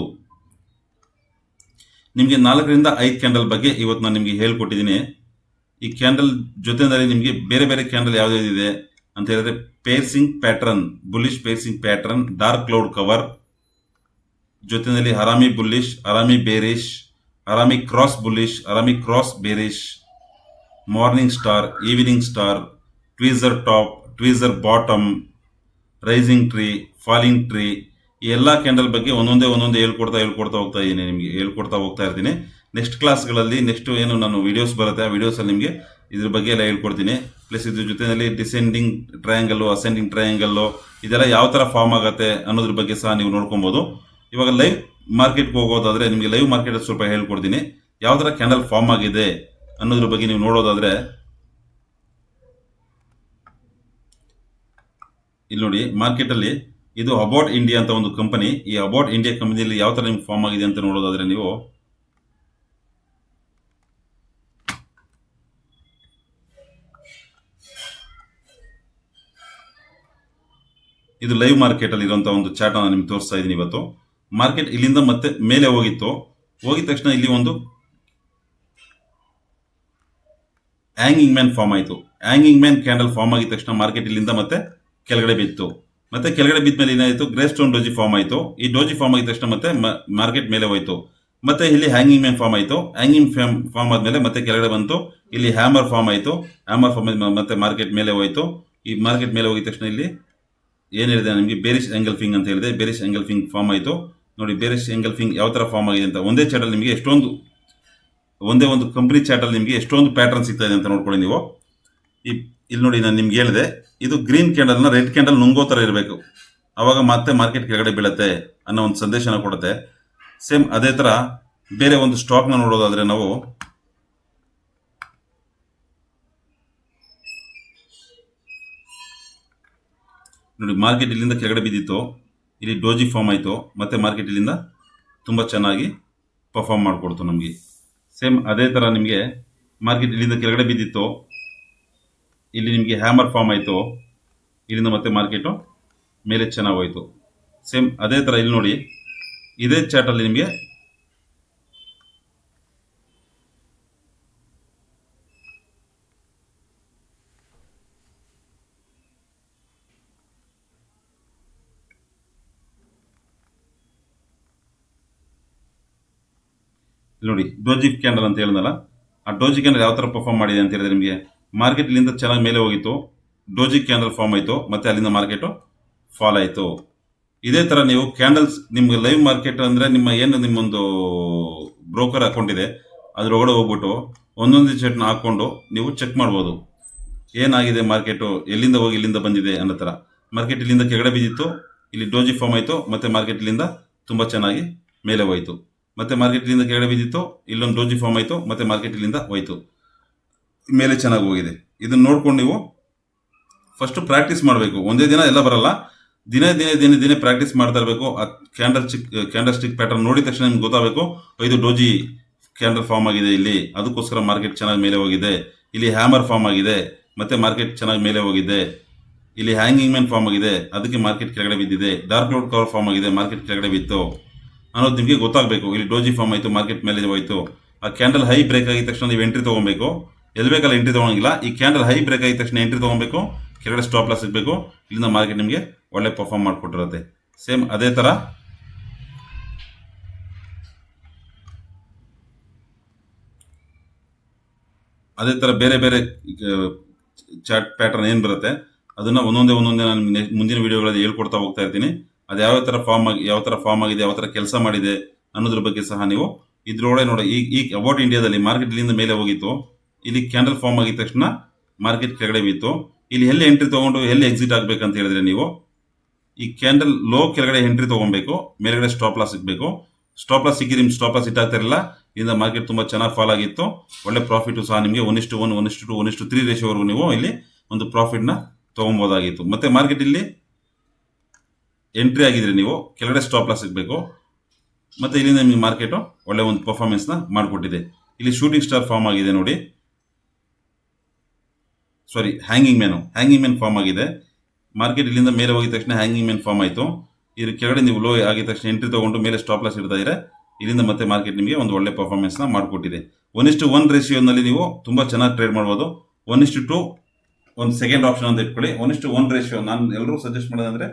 ನಿಮಗೆ ನಾಲ್ಕರಿಂದ ಐದು ಕ್ಯಾಂಡಲ್ ಬಗ್ಗೆ ಇವತ್ತು ನಾನು ನಿಮಗೆ ಹೇಳ್ಕೊಟ್ಟಿದ್ದೀನಿ. ಈ ಕ್ಯಾಂಡಲ್ ಜೊತೆನಲ್ಲಿ ನಿಮಗೆ ಬೇರೆ ಬೇರೆ ಕ್ಯಾಂಡಲ್ ಯಾವ್ದಿದೆ ಅಂತ ಹೇಳಿದ್ರೆ piercing pattern bullish piercing pattern dark cloud cover ಜೊತೆಯಲ್ಲಿ harami bullish harami bearish harami cross bullish harami cross bearish morning star evening star tweezer top tweezer bottom rising three falling three ಈ ಎಲ್ಲ candle ಬಗ್ಗೆ ಒಂದೊಂದೇ ಒಂದೊಂದೇ ಹೇಳ್ಕೊಡ್ತಾ ಹೇಳ್ಕೊಡ್ತಾ ಹೋಗ್ತಾ ಇದ್ದೀನಿ ನಿಮಗೆ, ಹೇಳ್ಕೊಡ್ತಾ ಹೋಗ್ತಾ ಇರ್ತೀನಿ. ನೆಕ್ಸ್ಟ್ ಕ್ಲಾಸ್ಗಳಲ್ಲಿ ನೆಕ್ಸ್ಟ್ ಏನು ನಾನು ವೀಡಿಯೋಸ್ ಬರುತ್ತೆ, ಆ ವೀಡಿಯೋಸಲ್ಲಿ ನಿಮಗೆ ಇದ್ರ ಬಗ್ಗೆ ಎಲ್ಲ ಹೇಳ್ಕೊಡ್ತೀನಿ. ಪ್ಲಸ್ ಇದ್ರ ಜೊತೆಯಲ್ಲಿ ಡಿಸೆಂಡಿಂಗ್ ಟ್ರಯಾಂಗಲ್ಲು ಅಸೆಂಡಿಂಗ್ ಟ್ರಯಾಂಗಲ್ಲು ಇದೆಲ್ಲ ಯಾವ ಥರ ಫಾರ್ಮ್ ಆಗುತ್ತೆ ಅನ್ನೋದ್ರ ಬಗ್ಗೆ ಸಹ ನೀವು ನೋಡ್ಕೊಬೋದು. ಇವಾಗ ಲೈವ್ ಮಾರ್ಕೆಟ್ಗೆ ಹೋಗೋದಾದರೆ ನಿಮಗೆ ಲೈವ್ ಮಾರ್ಕೆಟಲ್ಲಿ ಸ್ವಲ್ಪ ಹೇಳ್ಕೊಡ್ತೀನಿ. ಯಾವ ಥರ ಕ್ಯಾಂಡಲ್ ಫಾರ್ಮ್ ಆಗಿದೆ? ಅನ್ನೋದ್ರ ಬಗ್ಗೆ ನೀವು ನೋಡೋದಾದ್ರೆ, ಇಲ್ಲಿ ನೋಡಿ ಮಾರ್ಕೆಟ್ ಅಲ್ಲಿ ಇದು ಅಬೌಟ್ ಇಂಡಿಯಾ ಅಂತ ಒಂದು ಕಂಪನಿ. ಈ ಅಬೌಟ್ ಇಂಡಿಯಾ ಕಂಪನಿಯಲ್ಲಿ ಯಾವ ಥರ ನಿಮ್ಗೆ ಫಾರ್ಮ್ ಆಗಿದೆ ಅಂತ ನೋಡೋದಾದ್ರೆ ನೀವು, ಇದು ಲೈವ್ ಮಾರ್ಕೆಟ್ ಅಲ್ಲಿ ಇರುವಂತಹ ಒಂದು ಚಾಟ್ ನಾನು ನಿಮ್ಗೆ ತೋರಿಸ್ತಾ ಇದ್ದೀನಿ ಇವತ್ತು. ಮಾರ್ಕೆಟ್ ಇಲ್ಲಿಂದ ಮತ್ತೆ ಮೇಲೆ ಹೋಗಿತ್ತು. ಹೋಗಿದ ತಕ್ಷಣ ಇಲ್ಲಿ ಒಂದು ಹ್ಯಾಂಗಿಂಗ್ ಮ್ಯಾನ್ ಫಾರ್ಮ್ ಆಯಿತು. ಹ್ಯಾಂಗಿಂಗ್ ಮ್ಯಾನ್ ಕ್ಯಾಂಡಲ್ ಫಾರ್ಮ್ ಆಗಿದ ತಕ್ಷಣ ಮಾರ್ಕೆಟ್ ಇಲ್ಲಿಂದ ಮತ್ತೆ ಕೆಳಗಡೆ ಬಿತ್ತು. ಮತ್ತೆ ಕೆಳಗಡೆ ಬಿದ್ದ ಮೇಲೆ ಏನಾಯಿತು? ಗ್ರೇ ಸ್ಟೋನ್ ಡೋಜಿ ಫಾರ್ಮ್ ಆಯಿತು. ಈ ಡೋಜಿ ಫಾರ್ಮ್ ಆಗಿದ ತಕ್ಷಣ ಮತ್ತೆ ಮಾರ್ಕೆಟ್ ಮೇಲೆ ಹೋಯಿತು. ಮತ್ತೆ ಇಲ್ಲಿ ಹ್ಯಾಂಗಿಂಗ್ ಮ್ಯಾನ್ ಫಾರ್ಮ್ ಆಯಿತು. ಹ್ಯಾಂಗಿಂಗ್ ಫ್ಯಾಮ್ ಫಾರ್ಮ್ ಆದಮೇಲೆ ಮತ್ತೆ ಕೆಳಗಡೆ ಬಂತು. ಇಲ್ಲಿ ಹ್ಯಾಮರ್ ಫಾರ್ಮ್ ಆಯಿತು. ಹ್ಯಾಮರ್ ಫಾರ್ಮ್ ಮತ್ತೆ ಮಾರ್ಕೆಟ್ ಮೇಲೆ ಹೋಯಿತು. ಈ ಮಾರ್ಕೆಟ್ ಮೇಲೆ ಹೋಗಿದ ತಕ್ಷಣ ಇಲ್ಲಿ ಏನ್ ಹೇಳಿದೆ ನಿಮಗೆ? ಬೇರಿಶ್ ಎಂಗಲ್ಫಿಂಗ್ ಅಂತ ಹೇಳಿದೆ. ಬೇರಿಶ್ ಎಂಗಲ್ಫಿಂಗ್ ಫಾರ್ಮ್ ಆಯಿತು. ನೋಡಿ ಬೇರಿಶ್ ಎಂಗಲ್ಫಿಂಗ್ ಯಾವ ಥರ ಫಾರ್ಮ್ ಆಗಿದೆ ಅಂತ. ಒಂದೇ ಚಾರ್ಟಲ್ಲಿ ನಿಮಗೆ ಎಷ್ಟೊಂದು ಒಂದೇ ಒಂದು ಕಂಪ್ನಿ ಚಾರ್ಟಲ್ಲಿ ನಿಮಗೆ ಎಷ್ಟೊಂದು ಪ್ಯಾಟರ್ನ್ ಸಿಗ್ತಾ ಇದೆ ಅಂತ ನೋಡ್ಕೊಳ್ಳಿ ನೀವು. ಈ, ಇಲ್ಲಿ ನೋಡಿ ನಾನು ನಿಮ್ಗೆ ಹೇಳಿದೆ, ಇದು ಗ್ರೀನ್ ಕ್ಯಾಂಡಲ್ನ ರೆಡ್ ಕ್ಯಾಂಡಲ್ ನುಂಗೋ ಥರ ಇರಬೇಕು. ಆವಾಗ ಮತ್ತೆ ಮಾರ್ಕೆಟ್ ಕೆಳಗಡೆ ಬೀಳುತ್ತೆ ಅನ್ನೋ ಒಂದು ಸಂದೇಶನ ಕೊಡುತ್ತೆ. ಸೇಮ್ ಅದೇ ಥರ ಬೇರೆ ಒಂದು ಸ್ಟಾಕ್ನ ನೋಡೋದಾದರೆ ನಾವು ನೋಡಿ ಮಾರ್ಕೆಟ್ ಇಲ್ಲಿಂದ ಕೆಳಗಡೆ ಬಿದ್ದಿತ್ತು. ಇಲ್ಲಿ ಡೋಜಿ ಫಾರ್ಮ್ ಆಯಿತು. ಮತ್ತೆ ಮಾರ್ಕೆಟ್ ಇಲ್ಲಿಂದ ತುಂಬ ಚೆನ್ನಾಗಿ ಪರ್ಫಾರ್ಮ್ ಮಾಡಿಕೊಡ್ತು ನಮಗೆ. ಸೇಮ್ ಅದೇ ಥರ ನಿಮಗೆ ಮಾರ್ಕೆಟ್ ಇಲ್ಲಿಂದ ಕೆಳಗಡೆ ಬಿದ್ದಿತ್ತು. ಇಲ್ಲಿ ನಿಮಗೆ ಹ್ಯಾಮರ್ ಫಾರ್ಮ್ ಆಯಿತು. ಇಲ್ಲಿಂದ ಮತ್ತೆ ಮಾರ್ಕೆಟು ಮೇಲೆ ಚೆನ್ನಾಗಿ ಹೋಯಿತು. ಸೇಮ್ ಅದೇ ಥರ ಇಲ್ಲಿ ನೋಡಿ. ಇದೇ ಚಾರ್ಟಲ್ಲಿ ನಿಮಗೆ ನೋಡಿ ಡೋಜಿ ಕ್ಯಾಂಡಲ್ ಅಂತ ಹೇಳಿದ್ನಲ್ಲ? ಆ ಡೋಜಿ ಕ್ಯಾಂಡಲ್ ಯಾವ ಥರ ಪರ್ಫಾರ್ಮ್ ಮಾಡಿದೆ ಅಂತ ಹೇಳಿದ್ರೆ ನಿಮಗೆ ಮಾರ್ಕೆಟ್ ಇಲ್ಲಿಂದ ಚೆನ್ನಾಗಿ ಮೇಲೆ ಹೋಗಿತ್ತು ಡೋಜಿ ಕ್ಯಾಂಡಲ್ ಫಾರ್ಮ್ ಆಯಿತು, ಮತ್ತೆ ಅಲ್ಲಿಂದ ಮಾರ್ಕೆಟು ಫಾಲ್ ಆಯಿತು. ಇದೇ ಥರ ನೀವು ಕ್ಯಾಂಡಲ್ಸ್ ನಿಮ್ಗೆ ಲೈವ್ ಮಾರ್ಕೆಟ್ ಅಂದರೆ ನಿಮ್ಮ ಏನು ನಿಮ್ಮೊಂದು ಬ್ರೋಕರ್ ಅಕೌಂಟ್ ಇದೆ, ಅದರೊಳಗಡೆ ಹೋಗ್ಬಿಟ್ಟು ಒಂದೊಂದು ಚೆಟ್ನ ಹಾಕ್ಕೊಂಡು ನೀವು ಚೆಕ್ ಮಾಡ್ಬೋದು. ಏನಾಗಿದೆ ಮಾರ್ಕೆಟು ಎಲ್ಲಿಂದ ಹೋಗಿ ಇಲ್ಲಿಂದ ಬಂದಿದೆ ಅನ್ನೋ ಥರ ಮಾರ್ಕೆಟ್ ಇಲ್ಲಿಂದ ಕೆಳಗಡೆ ಬಿದ್ದಿತ್ತು, ಇಲ್ಲಿ ಡೋಜಿ ಫಾರ್ಮ್ ಆಯಿತು, ಮತ್ತು ಮಾರ್ಕೆಟ್ ಇಲ್ಲಿಂದ ತುಂಬ ಚೆನ್ನಾಗಿ ಮೇಲೆ ಹೋಯಿತು. ಮತ್ತೆ ಮಾರ್ಕೆಟ್ನಿಂದ ಕೆಳಗಡೆ ಬಿದ್ದಿತ್ತು, ಇಲ್ಲೊಂದು ಡೋಜಿ ಫಾರ್ಮ್ ಆಯಿತು, ಮತ್ತೆ ಇಲ್ಲಿಂದ ಹೋಯಿತು. ಮೇಲೆ ಚೆನ್ನಾಗಿ ಹೋಗಿದೆ. ಇದನ್ನ ನೋಡ್ಕೊಂಡು ನೀವು ಫಸ್ಟ್ ಪ್ರಾಕ್ಟೀಸ್ ಮಾಡಬೇಕು. ಒಂದೇ ದಿನ ಎಲ್ಲ ಬರಲ್ಲ. ದಿನೇ ದಿನೇ ದಿನೇ ದಿನೇ ಪ್ರಾಕ್ಟೀಸ್ ಮಾಡ್ತಾ ಇರಬೇಕು. ಆ candlestick candlestick pattern ನೋಡಿದ ತಕ್ಷಣ ನಿಮ್ಗೆ ಗೊತ್ತಾಗಬೇಕು ಇದು ಡೋಜಿ ಕ್ಯಾಂಡಲ್ ಫಾರ್ಮ್ ಆಗಿದೆ ಇಲ್ಲಿ. ಅದಕ್ಕೋಸ್ಕರ ಮಾರ್ಕೆಟ್ ಚೆನ್ನಾಗಿ ಮೇಲೆ ಹೋಗಿದೆ. ಇಲ್ಲಿ ಹ್ಯಾಮರ್ ಫಾರ್ಮ್ ಆಗಿದೆ. ಮತ್ತೆ ಮಾರ್ಕೆಟ್ ಚೆನ್ನಾಗಿ ಮೇಲೆ ಹೋಗಿದೆ. ಇಲ್ಲಿ ಹ್ಯಾಂಗಿಂಗ್ ಮ್ಯಾನ್ ಫಾರ್ಮ್ ಆಗಿದೆ. ಅದಕ್ಕೆ ಮಾರ್ಕೆಟ್ ಕೆಳಗಡೆ ಬಿದ್ದಿದೆ. ಡಾರ್ಕ್ ಲೋಡ್ ಕವರ್ ಫಾರ್ಮ್ ಆಗಿದೆ. ಮಾರ್ಕೆಟ್ ಕೆಳಗಡೆ ಬಿತ್ತು. ಅನ್ನೋದು ನಿಮಗೆ ಗೊತ್ತಾಗಬೇಕು. ಇಲ್ಲಿ ಡೋಜಿ ಫಾರ್ಮ್ ಆಯಿತು, ಮಾರ್ಕೆಟ್ ಮೇಲೆ ಹೋಯಿತು. ಆ ಕ್ಯಾಂಡಲ್ ಹೈ ಬ್ರೇಕ್ ಆಗಿದ ತಕ್ಷಣ ನೀವು ಎಂಟ್ರಿ ತೊಗೊಬೇಕು. ಎಲ್ಲಿ ಬೇಕಲ್ಲ ಎಂಟ್ರಿ ತೊಗೊಳಂಗಿಲ್ಲ ಈ ಕ್ಯಾಂಡಲ್ ಹೈ ಬ್ರೇಕ್ ಆಗಿದ ತಕ್ಷಣ ಎಂಟ್ರಿ ತೊಗೊಬೇಕು. ಕೆಳಗಡೆ ಸ್ಟಾಪ್ ಲಾಸ್ ಇರಬೇಕು ಇಲ್ಲಿಂದ ಮಾರ್ಕೆಟ್ ನಿಮಗೆ ಒಳ್ಳೆ ಪರ್ಫಾರ್ಮ್ ಮಾಡಿಕೊಟ್ಟಿರುತ್ತೆ. ಸೇಮ್ ಅದೇ ಥರ ಅದೇ ಥರ ಬೇರೆ ಬೇರೆ ಚಾರ್ಟ್ ಪ್ಯಾಟರ್ನ್ ಏನು ಬರುತ್ತೆ, ಅದನ್ನ ಒಂದೊಂದೇ ಒಂದೊಂದೇ ನಾನು ಮುಂದಿನ ವೀಡಿಯೋಗಳಲ್ಲಿ ಹೇಳ್ಕೊಡ್ತಾ ಹೋಗ್ತಾ ಇರ್ತೀನಿ. ಅದು ಯಾವ ಥರ ಫಾರ್ಮ್ ಆಗಿ ಯಾವ ಥರ ಫಾರ್ಮ್ ಆಗಿದೆ, ಯಾವ ಥರ ಕೆಲಸ ಮಾಡಿದೆ ಅನ್ನೋದ್ರ ಬಗ್ಗೆ ಸಹ ನೀವು ಇದ್ರೊಳಗೆ ನೋಡಿ. ಈ ಈ ಅಬೌಟ್ ಇಂಡಿಯಾದಲ್ಲಿ ಮಾರ್ಕೆಟ್ ಇಲ್ಲಿಂದ ಮೇಲೆ ಹೋಗಿತ್ತು. ಇಲ್ಲಿ ಕ್ಯಾಂಡಲ್ ಫಾರ್ಮ್ ಆಗಿದ ತಕ್ಷಣ ಮಾರ್ಕೆಟ್ ಕೆಳಗಡೆ ಬಿತ್ತು. ಇಲ್ಲಿ ಎಲ್ಲಿ ಎಂಟ್ರಿ ತಗೊಂಡು ಎಲ್ಲಿ ಎಕ್ಸಿಟ್ ಅಂತ ಹೇಳಿದ್ರೆ ನೀವು ಈ ಕ್ಯಾಂಡಲ್ ಲೋ ಕೆಳಗಡೆ ಎಂಟ್ರಿ ತಗೊಬೇಕು, ಮೇಲ್ಗಡೆ ಸ್ಟಾಪ್ ಲಾಸ್ ಸಿಗಬೇಕು. ಸ್ಟಾಪ್ ಲಾಸ್ ಸಿಕ್ಕಿ ನಿಮ್ಗೆ ಸ್ಟಾಪ್ ಲಾಸ್ ಇಟ್ಟಾಗ್ತಿರಲ್ಲ ಇದರಿಂದ ಮಾರ್ಕೆಟ್ ತುಂಬ ಚೆನ್ನಾಗಿ ಫಾಲ್ ಆಗಿತ್ತು. ಒಳ್ಳೆ ಪ್ರಾಫಿಟ್ ಸಹ ನಿಮಗೆ ಒನ್ ಇಷ್ಟು ಒನ್ ಒನ್ ಇಷ್ಟು ಟು ಒನ್ ಇಷ್ಟು ತ್ರೀ ರೇಷಿಯೋವರೆಗೂ ನೀವು ಇಲ್ಲಿ ಒಂದು ಪ್ರಾಫಿಟ್ನ ತೊಗೊಬೋದಾಗಿತ್ತು ಮತ್ತೆ ಮಾರ್ಕೆಟ್ ಇಲ್ಲಿ ಎಂಟ್ರಿ ಆಗಿದ್ರೆ ನೀವು ಕೆಳಗಡೆ ಸ್ಟಾಪ್ ಲಾಸ್ ಇರಬೇಕು ಮತ್ತೆ ಇಲ್ಲಿಂದ ನಿಮಗೆ ಮಾರ್ಕೆಟು ಒಳ್ಳೆ ಒಂದು ಪರ್ಫಾರ್ಮೆನ್ಸ್ನ ಮಾಡಿಕೊಟ್ಟಿದೆ. ಇಲ್ಲಿ ಶೂಟಿಂಗ್ ಸ್ಟಾರ್ ಫಾರ್ಮ್ ಆಗಿದೆ ನೋಡಿ. Sorry hanging man hanging man form ಆಗಿದೆ. ಮಾರ್ಕೆಟ್ ಇಲ್ಲಿಂದ ಮೇಲೆ ಹೋಗಿದ ತಕ್ಷಣ ಹ್ಯಾಂಗಿಂಗ್ ಮ್ಯಾನ್ ಫಾರ್ಮ್ ಆಯಿತು. ಇದ್ರ ಕೆಳಗಡೆ ನೀವು ಲೋ ಆಗಿದ ತಕ್ಷಣ ಎಂಟ್ರಿ ತಗೊಂಡು ಮೇಲೆ ಸ್ಟಾಪ್ ಲಾಸ್ ಇಡ್ತಾ ಇದ್ರೆ ಇಲ್ಲಿಂದ ಮತ್ತೆ ಮಾರ್ಕೆಟ್ ನಿಮಗೆ ಒಂದು ಒಳ್ಳೆ ಪರ್ಫಾರ್ಮೆನ್ಸ್ನ ಮಾಡಿಕೊಟ್ಟಿದೆ. ಒನ್ ಇಷ್ಟು ಒನ್ ರೇಷಿಯೋನಲ್ಲಿ ನೀವು ತುಂಬ ಚೆನ್ನಾಗಿ ಟ್ರೇಡ್ ಮಾಡ್ಬೋದು. ಒನ್ ಇಷ್ಟು ಟು ಒಂದು ಸೆಕೆಂಡ್ ಆಪ್ಷನ್ ಅಂತ ಇಟ್ಕೊಳ್ಳಿ. ಒನ್ ಇಷ್ಟು ಒನ್ ರೇಷಿಯೋ ನಾನು ಎಲ್ಲರೂ ಸಜೆಸ್ಟ್ ಮಾಡೋದಂದ್ರೆ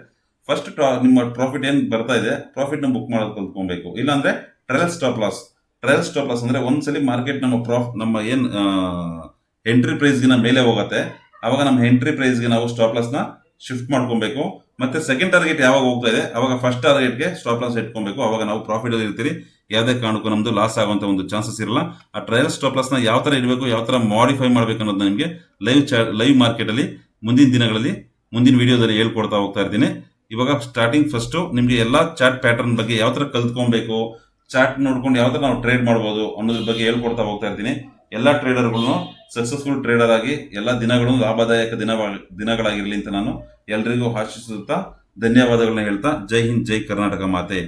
ಫಸ್ಟ್ ನಿಮ್ಮ ಪ್ರಾಫಿಟ್ ಏನು ಬರ್ತಾ ಇದೆ? ಪ್ರಾಫಿಟ್ನ ಬುಕ್ ಮಾಡೋದು ಕಲ್ತ್ಕೊಬೇಕು. ಇಲ್ಲಾಂದ್ರೆ trail stop loss trail stop loss ಅಂದ್ರೆ ಒಂದ್ಸಲಿ ಮಾರ್ಕೆಟ್ ನಮ್ಮ ಪ್ರಾಫ್ ನಮ್ಮ ಏನು ಎಂಟ್ರಿ ಪ್ರೈಸ್ಗಿನ ಮೇಲೆ ಹೋಗುತ್ತೆ. ಅವಾಗ ನಮ್ಮ ಎಂಟ್ರಿ ಪ್ರೈಸ್ಗೆ ನಾವು ಸ್ಟಾಪ್ ಲಾಸ್ನ ಶಿಫ್ಟ್ ಮಾಡ್ಕೊಬೇಕು. ಮತ್ತೆ ಸೆಕೆಂಡ್ ಟಾರ್ಗೆಟ್ ಯಾವಾಗ ಹೋಗ್ತಾ ಇದೆ? ಅವಾಗ ಫಸ್ಟ್ ಟಾರ್ಗೆಟ್ಗೆ ಸ್ಟಾಪ್ ಲಾಸ್ ಇಟ್ಕೊಬೇಕು. ಅವಾಗ ನಾವು ಪ್ರಾಫಿಟ್ ಇರ್ತೀರಿ. ಯಾವುದೇ ಕಾರಣಕ್ಕೂ ನಮ್ದು ಲಾಸ್ ಆಗುವಂತ ಒಂದು ಚಾನ್ಸಸ್ ಇರಲ್ಲ. ಆ ಟ್ರಯಲ್ ಸ್ಟಾಪ್ ಲಾಸ್ನ ಯಾವ ತರ ಇಡಬೇಕು, ಯಾವ ತರ ಮಾಡಿಫೈ ಮಾಡಬೇಕು ಅನ್ನೋದು ನಿಮಗೆ ಲೈವ್ ಚಾ ಲೈವ್ ಮಾರ್ಕೆಟಲ್ಲಿ ಮುಂದಿನ ದಿನಗಳಲ್ಲಿ, ಮುಂದಿನ ವಿಡಿಯೋದಲ್ಲಿ ಹೇಳ್ಕೊಡ್ತಾ ಹೋಗ್ತಾ ಇರ್ತೀನಿ. ಇವಾಗ ಸ್ಟಾರ್ಟಿಂಗ್ ಫಸ್ಟ್ ನಿಮಗೆ ಎಲ್ಲ ಚಾರ್ಟ್ ಪ್ಯಾಟರ್ನ್ ಬಗ್ಗೆ ಯಾವ ಥರ ಕಲ್ತ್ಕೊಬೇಕು ಚಾರ್ಟ್ ನೋಡ್ಕೊಂಡು ಯಾವ ಥರ ನಾವು ಟ್ರೇಡ್ ಮಾಡ್ಬೋದು ಅನ್ನೋದ್ರ ಬಗ್ಗೆ ಹೇಳ್ಕೊಡ್ತಾ ಹೋಗ್ತಾ ಇರ್ತೀನಿ. ಎಲ್ಲ ಟ್ರೇಡರ್ಗಳನ್ನು ಸಕ್ಸಸ್ಫುಲ್ ಟ್ರೇಡರ್ ಆಗಿ ಎಲ್ಲ ದಿನಗಳು ಲಾಭದಾಯಕ ದಿನ ದಿನಗಳಾಗಿರಲಿ ಅಂತ ನಾನು ಎಲ್ರಿಗೂ ಆಶಿಸುತ್ತಾ ಧನ್ಯವಾದಗಳನ್ನ ಹೇಳ್ತಾ, ಜೈ ಹಿಂದ್, ಜೈ ಕರ್ನಾಟಕ ಮಾತೆ.